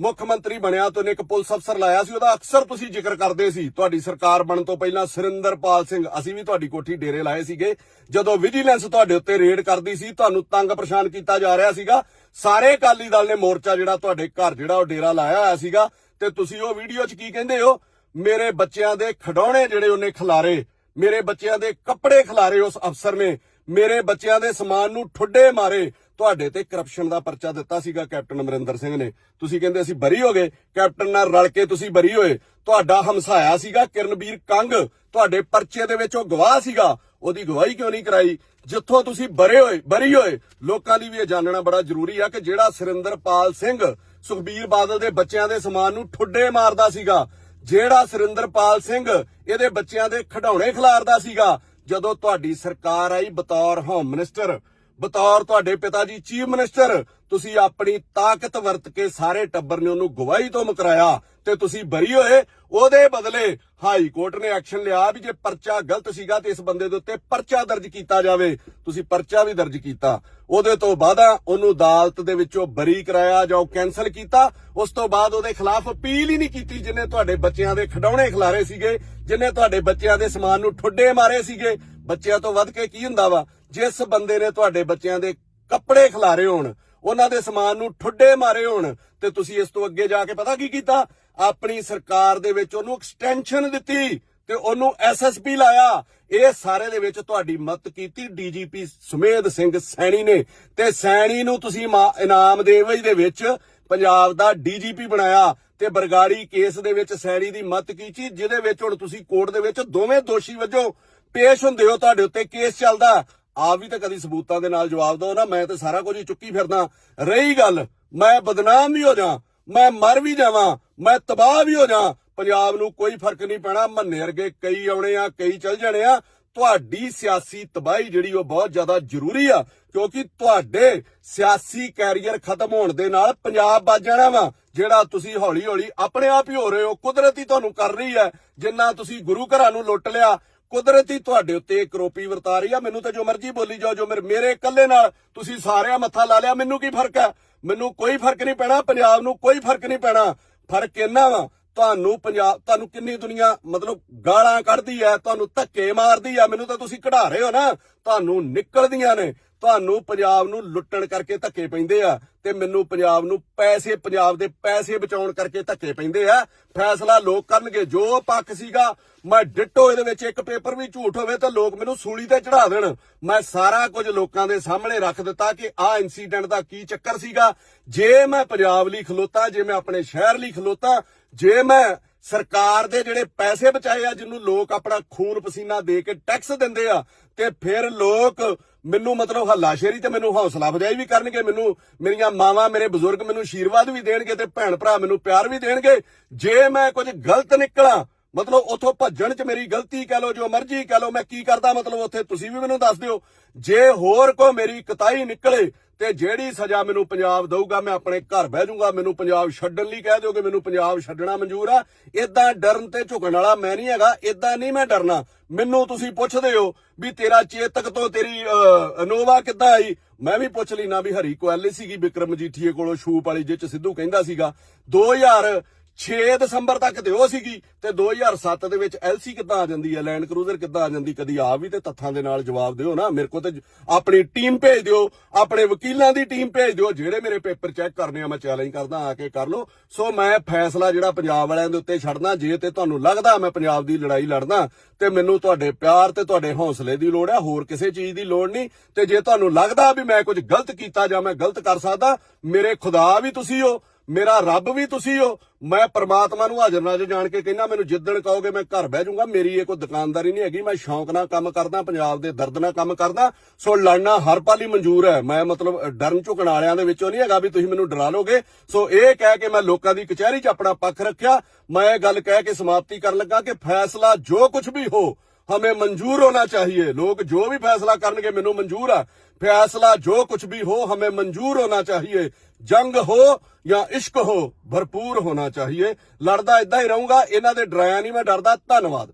ਮੁੱਖ ਮੰਤਰੀ ਬਣਿਆ ਤਾਂ ਇੱਕ ਪੁਲਿਸ ਅਫਸਰ ਲਾਇਆ ਸੀ, ਉਹਦਾ ਅਕਸਰ ਤੁਸੀਂ ਜ਼ਿਕਰ ਕਰਦੇ ਸੀ, ਤੁਹਾਡੀ ਸਰਕਾਰ ਬਣਨ ਤੋਂ ਪਹਿਲਾਂ ਸੁਰਿੰਦਰਪਾਲ ਸਿੰਘ, ਅਸੀਂ ਵੀ ਤੁਹਾਡੀ ਕੋਠੀ ਡੇਰੇ ਲਾਏ ਸੀਗੇ, ਜਦੋਂ ਵਿਜੀਲੈਂਸ ਤੁਹਾਡੇ ਉੱਤੇ ਰੇਡ ਕਰਦੀ ਸੀ, ਤੁਹਾਨੂੰ ਤੰਗ ਪਰੇਸ਼ਾਨ ਕੀਤਾ ਜਾ ਰਿਹਾ ਸੀਗਾ, ਸਾਰੇ ਅਕਾਲੀ ਦਲ ਨੇ ਮੋਰਚਾ ਜਿਹੜਾ ਤੁਹਾਡੇ ਘਰ ਜਿਹੜਾ ਉਹ ਡੇਰਾ ਲਾਇਆ ਹੋਇਆ ਸੀਗਾ, ਤੇ ਤੁਸੀਂ ਉਹ ਵੀਡੀਓ 'ਚ ਕੀ ਕਹਿੰਦੇ ਹੋ? ਮੇਰੇ ਬੱਚਿਆਂ ਦੇ ਖਿਡੌਣੇ ਜਿਹੜੇ ਉਹਨੇ ਖਿਲਾਰੇ, ਮੇਰੇ ਬੱਚਿਆਂ ਦੇ ਕੱਪੜੇ ਖਿਲਾਰੇ ਉਸ ਅਫਸਰ ਨੇ, ਮੇਰੇ ਬੱਚਿਆਂ ਦੇ ਸਮਾਨ ਨੂੰ ਠੁੱਡੇ ਮਾਰੇ ਤੁਹਾਡੇ ਤੇ ਕਰਪਸ਼ਨ ਦਾ ਪਰਚਾ ਦਿੱਤਾ ਸੀਗਾ ਕੈਪਟਨ ਅਮਰਿੰਦਰ ਸਿੰਘ ਨੇ। ਤੁਸੀਂ ਕਹਿੰਦੇ ਅਸੀਂ ਬਰੀ ਹੋ ਗਏ। ਕੈਪਟਨ ਨਾਲ ਰਲ ਕੇ ਤੁਸੀਂ ਬਰੀ ਹੋਏ। ਤੁਹਾਡਾ ਹਮਸਾਇਆ ਸੀਗਾ ਕਿਰਨਵੀਰ ਕੰਗ। ਤੁਹਾਡੇ ਪਰਚੇ ਦੇ ਵਿੱਚ ਉਹ ਗਵਾਹ ਸੀਗਾ। ਉਹਦੀ ਗਵਾਹੀ ਕਿਉਂ ਨਹੀਂ ਕਰਾਈ? ਜਿੱਥੋਂ ਤੁਸੀਂ ਬਰੇ ਹੋਏ, ਬਰੀ ਹੋਏ। ਲੋਕਾਂ ਲਈ ਵੀ ਇਹ ਜਾਣਨਾ ਬੜਾ ਜ਼ਰੂਰੀ ਆ ਕਿ ਜਿਹੜਾ ਸੁਰਿੰਦਰਪਾਲ ਸਿੰਘ ਸੁਖਬੀਰ ਬਾਦਲ ਦੇ ਬੱਚਿਆਂ ਦੇ ਸਮਾਨ ਨੂੰ ਠੁੱਡੇ ਮਾਰਦਾ ਸੀਗਾ, ਜਿਹੜਾ ਸੁਰਿੰਦਰਪਾਲ ਸਿੰਘ ਇਹਦੇ ਬੱਚਿਆਂ ਦੇ ਖਿਡੌਣੇ ਖਿਲਾਰਦਾ ਸੀਗਾ, ਜਦੋਂ ਤੁਹਾਡੀ ਸਰਕਾਰ ਆਈ ਬਤੌਰ ਹੋਮ ਮਿਨਿਸਟਰ ਬਤੌਰ ਤੁਹਾਡੇ ਪਿਤਾ ਜੀ ਚੀਫ ਮਿਨਿਸਟਰ, ਤੁਸੀਂ ਆਪਣੀ ਤਾਕਤ ਵਰਤ ਕੇ ਸਾਰੇ ਟੱਬਰ ਨੇ ਉਹਨੂੰ ਗਵਾਹੀ ਤੋਂ ਮੁਕਰਾਇਆ ਤੇ ਤੁਸੀਂ ਬਰੀ ਹੋਏ। ਉਹਦੇ ਬਦਲੇ ਹਾਈ ਕੋਰਟ ਨੇ ਐਕਸ਼ਨ ਲਿਆ ਵੀ ਜੇ ਪਰਚਾ ਗਲਤ ਸੀਗਾ ਤੇ ਇਸ ਬੰਦੇ ਦੇ ਉੱਤੇ ਪਰਚਾ ਦਰਜ ਕੀਤਾ ਜਾਵੇ। ਤੁਸੀਂ ਪਰਚਾ ਵੀ ਦਰਜ ਕੀਤਾ। ਉਹਦੇ ਤੋਂ ਬਾਅਦ ਉਹਨੂੰ ਅਦਾਲਤ ਦੇ ਵਿੱਚੋਂ ਬਰੀ ਕਰਾਇਆ ਜਾਂ ਕੈਨਸਲ ਕੀਤਾ। ਉਸ ਤੋਂ ਬਾਅਦ ਉਹਦੇ ਖਿਲਾਫ ਅਪੀਲ ਹੀ ਨਹੀਂ ਕੀਤੀ ਜਿਨੇ ਤੁਹਾਡੇ ਬੱਚਿਆਂ ਦੇ ਖਿਡੌਣੇ ਖਿਲਾਰੇ ਸੀਗੇ, ਜਿਨੇ ਤੁਹਾਡੇ ਬੱਚਿਆਂ ਦੇ ਸਮਾਨ ਨੂੰ ਠੁੱਡੇ ਮਾਰੇ ਸੀਗੇ। ਬੱਚਿਆਂ ਤੋਂ ਵੱਧ ਕੇ ਕੀ ਹੁੰਦਾ ਵਾ? ਜਿਸ ਬੰਦੇ ਨੇ ਤੁਹਾਡੇ ਬੱਚਿਆਂ ਦੇ ਕੱਪੜੇ ਖਿਲਾਰੇ ਹੋਣ, ਉਹਨਾਂ ਦੇ ਸਮਾਨ ਨੂੰ ਠੁੱਡੇ ਮਾਰੇ ਹੋਣ, ਤੇ ਤੁਸੀਂ ਇਸ ਤੋਂ ਅੱਗੇ ਜਾ ਕੇ ਪਤਾ ਕੀ ਕੀਤਾ? ਆਪਣੀ ਸਰਕਾਰ ਦੇ ਵਿੱਚ ਉਹਨੂੰ ਐਕਸਟੈਂਸ਼ਨ ਦਿੱਤੀ ਤੇ ਉਹਨੂੰ ਐਸਐਸਪੀ ਲਾਇਆ। ਇਹ ਸਾਰੇ ਦੇ ਵਿੱਚ ਤੁਹਾਡੀ ਮਦਦ ਕੀਤੀ ਡੀਜੀਪੀ ਸੁਮੇਧ ਸਿੰਘ ਸੈਣੀ ਨੇ। ਤੇ ਸੈਣੀ ਨੂੰ ਤੁਸੀਂ ਇਨਾਮ ਦੇ ਦੇ ਵਿੱਚ ਪੰਜਾਬ ਦਾ ਡੀਜੀਪੀ ਬਣਾਇਆ ਤੇ ਬਰਗਾੜੀ ਕੇਸ ਦੇ ਵਿੱਚ ਸੈਣੀ ਦੀ ਮਦਦ ਕੀਤੀ, ਜਿਹਦੇ ਵਿੱਚ ਹੁਣ ਤੁਸੀਂ ਕੋਰਟ ਦੇ ਵਿੱਚ ਦੋਵੇਂ ਦੋਸ਼ੀ ਵਜੋਂ ਪੇਸ਼ ਹੁੰਦੇ ਹੋ, ਤੁਹਾਡੇ ਉੱਤੇ ਕੇਸ ਚੱਲਦਾ। ਆਪ ਵੀ ਤਾਂ ਕਦੀ ਸਬੂਤਾਂ ਦੇ ਨਾਲ ਜਵਾਬ ਦਿਓ ਨਾ, ਮੈਂ ਤੇ ਸਾਰਾ ਕੁਝ ਹੀ ਚੁੱਕੀ ਫਿਰਦਾ। ਰਹੀ ਗੱਲ, ਮੈਂ ਬਦਨਾਮ ਵੀ ਹੋ ਜਾ, ਮੈਂ ਮਰ ਵੀ ਜਾਵਾਂ, ਮੈਂ ਤਬਾਹ ਵੀ ਹੋ ਜਾ, ਪੰਜਾਬ ਨੂੰ ਕੋਈ ਫ਼ਰਕ ਨਹੀਂ ਪੈਣਾ, ਮੰਨੇ ਵਰਗੇ ਕਈ ਆਉਣੇ ਆ, ਕਈ ਚਲ ਜਾਣੇ ਆ। ਤੁਹਾਡੀ ਸਿਆਸੀ ਤਬਾਹੀ ਜਿਹੜੀ ਉਹ ਬਹੁਤ ਜ਼ਿਆਦਾ ਜ਼ਰੂਰੀ ਆ, ਕਿਉਂਕਿ ਤੁਹਾਡੇ ਸਿਆਸੀ ਕੈਰੀਅਰ ਖਤਮ ਹੋਣ ਦੇ ਨਾਲ ਪੰਜਾਬ ਵੱਜ ਜਾਣਾ ਵਾ, ਜਿਹੜਾ ਤੁਸੀਂ ਹੌਲੀ ਹੌਲੀ ਆਪਣੇ ਆਪ ਹੀ ਹੋ ਰਹੇ ਹੋ, ਕੁਦਰਤੀ ਤੁਹਾਨੂੰ ਕਰ ਰਹੀ ਹੈ। ਜਿੰਨਾ ਤੁਸੀਂ ਗੁਰੂ ਘਰਾਂ ਨੂੰ ਲੁੱਟ ਲਿਆ ਕੁਦਰਤੀ ਤੁਹਾਡੇ ਉੱਤੇ ਕਰੋਪੀ ਵਰਤਾ ਰਹੀ ਆ। ਮੈਨੂੰ ਤਾਂ ਜੋ ਮਰਜ਼ੀ ਬੋਲੀ ਜਾਓ, ਜੋ ਮੇਰੇ ਇਕੱਲੇ ਨਾਲ ਤੁਸੀਂ ਸਾਰਿਆਂ ਮੱਥਾ ਲਾ ਲਿਆ। ਮੈਨੂੰ ਕੀ ਫ਼ਰਕ ਹੈ ਮੈਨੂੰ ਕੋਈ ਫ਼ਰਕ ਨਹੀਂ ਪੈਣਾ। ਪੰਜਾਬ ਨੂੰ ਕੋਈ ਫ਼ਰਕ ਨਹੀਂ ਪੈਣਾ। ਫ਼ਰਕ ਇੰਨਾ ਵਾ, ਤੁਹਾਨੂੰ ਪੰਜਾਬ ਤੁਹਾਨੂੰ ਕਿੰਨੀ ਦੁਨੀਆ ਮਤਲਬ ਗਾਲਾਂ ਕੱਢਦੀ ਹੈ ਤੁਹਾਨੂੰ ਧੱਕੇ ਮਾਰਦੀ ਹੈ ਮੈਨੂੰ ਤਾਂ ਤੁਸੀਂ ਕਢਾ ਰਹੇ ਹੋ ਨਾ। ਤੁਹਾਨੂੰ ਨਿਕਲਦੀਆਂ ਨੇ। ਤੁਹਾਨੂੰ ਪੰਜਾਬ ਨੂੰ ਲੁੱਟਣ ਕਰਕੇ ਧੱਕੇ ਪੈਂਦੇ ਆ ਤੇ ਮੈਨੂੰ ਪੰਜਾਬ ਨੂੰ ਪੈਸੇ, ਪੰਜਾਬ ਦੇ ਪੈਸੇ ਬਚਾਉਣ ਕਰਕੇ ਧੱਕੇ ਪੈਂਦੇ ਆ। ਫੈਸਲਾ ਲੋਕ ਕਰਨਗੇ, ਜੋ ਪੱਖ ਸੀਗਾ, ਮੈਂ ਡਿੱਟੋ ਇਹਦੇ ਵਿੱਚ ਇੱਕ ਪੇਪਰ ਵੀ ਝੂਠ ਹੋਵੇ ਤਾਂ ਲੋਕ ਮੈਨੂੰ ਸੂਲੀ ਤੇ ਚੜਾ ਦੇਣ। ਮੈਂ ਸਾਰਾ ਕੁਝ ਲੋਕਾਂ ਦੇ ਸਾਹਮਣੇ ਰੱਖ ਦਿੱਤਾ ਕਿ ਆਹ ਇਨਸੀਡੈਂਟ ਦਾ ਕੀ ਚੱਕਰ ਸੀਗਾ। ਜੇ ਮੈਂ ਪੰਜਾਬ ਲਈ ਖਲੋਤਾ, ਜੇ ਮੈਂ ਆਪਣੇ ਸ਼ਹਿਰ ਲਈ ਖਲੋਤਾ, ਜੇ ਮੈਂ ਸਰਕਾਰ ਦੇ ਜਿਹੜੇ ਪੈਸੇ ਬਚਾਏ ਆ ਜਿਹਨੂੰ ਲੋਕ ਆਪਣਾ ਖੂਨ ਪਸੀਨਾ ਦੇ ਕੇ ਟੈਕਸ ਦਿੰਦੇ ਆ, ਤੇ ਫਿਰ ਲੋਕ ਮੈਨੂੰ ਮਤਲਬ ਹੱਲਾਸ਼ੇਰੀ ਤੇ ਮੈਨੂੰ ਹੌਸਲਾ ਅਫਜ਼ਾਈ ਵੀ ਕਰਨਗੇ, ਮੈਨੂੰ ਮੇਰੀਆਂ ਮਾਵਾਂ, ਮੇਰੇ ਬਜ਼ੁਰਗ ਮੈਨੂੰ ਆਸ਼ੀਰਵਾਦ ਵੀ ਦੇਣਗੇ ਤੇ ਭੈਣ ਭਰਾ ਮੈਨੂੰ ਪਿਆਰ ਵੀ ਦੇਣਗੇ। ਜੇ ਮੈਂ ਕੁਝ ਗਲਤ ਨਿਕਲਾਂ, ਮਤਲਬ ਉਥੋਂ ਭੱਜਣ ਚ ਮੇਰੀ ਗਲਤੀ ਕਹਿ ਲਓ, ਜੋ ਮਰਜ਼ੀ ਕਹਿ ਲਓ, ਮੈਂ ਕੀ ਕਰਦਾ ਮਤਲਬ ਉੱਥੇ, ਤੁਸੀਂ ਵੀ ਮੈਨੂੰ ਦੱਸ ਦਿਓ। ਜੇ ਹੋਰ ਕੋ ਮੇਰੀ ਕਤਾਈ ਨਿਕਲੇ ਤੇ ਜਿਹੜੀ ਸਜ਼ਾ ਮੈਨੂੰ ਪੰਜਾਬ ਦਊਗਾ ਮੈਂ ਆਪਣੇ ਘਰ ਬਹਿ ਜਾਊਗਾ ਮੈਨੂੰ ਪੰਜਾਬ ਛੱਡਣ ਲਈ ਕਹਿ ਦਿਓਗੇ ਮੈਨੂੰ ਪੰਜਾਬ ਛੱਡਣਾ ਮਨਜ਼ੂਰ ਆ। ਇਦਾਂ ਡਰਨ ਤੇ ਝੁਕਣ ਵਾਲਾ ਮੈਂ ਨਹੀਂ ਹੈਗਾ ਇਦਾਂ ਨਹੀਂ ਮੈਂ ਡਰਨਾ। ਮੈਨੂੰ ਤੁਸੀਂ ਪੁੱਛਦੇ ਹੋ ਵੀ ਤੇਰਾ ਚੇਤਕ ਤੋਂ ਤੇਰੀ ਅਹ, ਇਨੋਵਾ ਕਿੱਦਾਂ ਆਈ? ਮੈਂ ਵੀ ਪੁੱਛ ਲਈ ਨਾ ਵੀ ਹਰੀ ਕੋਐਲੇ ਸੀਗੀ ਵਿਕਰਮ ਮਜੀਠੀਏ ਕੋਲੋਂ ਸ਼ੂਪ ਵਾਲੀ ਜਿਹ ਚ ਸਿੱਧੂ ਕਹਿੰਦਾ ਸੀਗਾ। 2000 6 ਦਸੰਬਰ ਤੱਕ ਤੇ ਉਹ ਸੀਗੀ ਤੇ 2007 ਦੇ ਵਿੱਚ ਐਲਸੀ ਕਿੱਦਾਂ ਆ ਜਾਂਦੀ ਹੈ, ਲੈਂਡ ਕਰੂਜ਼ਰ ਕਿੱਦਾਂ ਆ ਜਾਂਦੀ, ਕਦੀ ਆ ਵੀ ਤੇ ਤੱਥਾਂ ਦੇ ਨਾਲ ਜਵਾਬ ਦਿਓ ਨਾ। ਮੇਰੇ ਕੋਲ ਤੇ ਆਪਣੀ ਟੀਮ ਭੇਜ ਦਿਓ, ਆਪਣੇ ਵਕੀਲਾਂ ਦੀ ਟੀਮ ਭੇਜ ਦਿਓ, ਜਿਹੜੇ ਮੇਰੇ ਪੇਪਰ ਚੈੱਕ ਕਰਨੇ ਆ, ਮੈਂ ਚੈਲੰਜ ਕਰਦਾ, ਆ ਕੇ ਕਰ ਲਓ। ਸੋ ਮੈਂ ਫੈਸਲਾ ਜਿਹੜਾ ਪੰਜਾਬ ਵਾਲਿਆਂ ਦੇ ਉੱਤੇ ਛੱਡਣਾ ਜੇ ਤੇ ਤੁਹਾਨੂੰ ਲੱਗਦਾ ਮੈਂ ਪੰਜਾਬ ਦੀ ਲੜਾਈ ਲੜਨਾ ਤੇ ਮੈਨੂੰ ਤੁਹਾਡੇ ਪਿਆਰ ਤੇ ਤੁਹਾਡੇ ਹੌਸਲੇ ਦੀ ਲੋੜ ਹੈ, ਹੋਰ ਕਿਸੇ ਚੀਜ਼ ਦੀ ਲੋੜ ਨਹੀਂ। ਤੇ ਜੇ ਤੁਹਾਨੂੰ ਲੱਗਦਾ ਵੀ ਮੈਂ ਕੁਝ ਗਲਤ ਕੀਤਾ ਜਾਂ ਮੈਂ ਗਲਤ ਕਰ ਸਕਦਾ, ਮੇਰੇ ਖੁਦਾ ਵੀ ਤੁਸੀਂ ਹੋ। ਮੇਰਾ ਰੱਬ ਵੀ ਤੁਸੀਂ ਹੋ। ਮੈਂ ਪ੍ਰਮਾਤਮਾ ਨੂੰ ਹਾਜ਼ਰ ਨਾਜ਼ਰ ਜਾਣ ਕੇ ਕਹਿੰਦਾ, ਮੈਨੂੰ ਜਿੱਦਣ ਕਹੋਗੇ ਮੈਂ ਘਰ ਬਹਿ ਜਾਊਂਗਾ, ਮੇਰੀ ਇਹ ਕੋਈ ਦੁਕਾਨਦਾਰੀ ਨਹੀਂ ਹੈਗੀ, ਮੈਂ ਸ਼ੌਂਕ ਨਾਲ ਕੰਮ ਕਰਦਾ, ਪੰਜਾਬ ਦੇ ਦਰਦ ਨਾਲ ਕੰਮ ਕਰਦਾ। ਸੋ ਲੜਨਾ ਹਰ ਪਲ ਹੀ ਮਨਜ਼ੂਰ ਹੈ। ਮੈਂ ਮਤਲਬ ਡਰਨ ਝੁਕਣ ਵਾਲਿਆਂ ਦੇ ਵਿੱਚੋਂ ਨਹੀਂ ਹੈਗਾ ਵੀ ਤੁਸੀਂ ਮੈਨੂੰ ਡਰਾ ਲੋਗੇ। ਸੋ ਇਹ ਕਹਿ ਕੇ ਮੈਂ ਲੋਕਾਂ ਦੀ ਕਚਹਿਰੀ 'ਚ ਆਪਣਾ ਪੱਖ ਰੱਖਿਆ। ਮੈਂ ਇਹ ਗੱਲ ਕਹਿ ਕੇ ਸਮਾਪਤੀ ਕਰਨ ਲੱਗਾ ਕਿ ਫੈਸਲਾ ਜੋ ਕੁਝ ਵੀ ਹੋ हमें मंजूर होना चाहिए लोग जो भी फैसला करेंगे मेनू मंजूर है फैसला जो कुछ भी हो हमें मंजूर होना चाहिए जंग हो या इश्क हो भरपूर होना चाहिए लड़दा इदा ही रहूंगा इन्हां दे डराया नहीं मैं डरदा धन्नवाद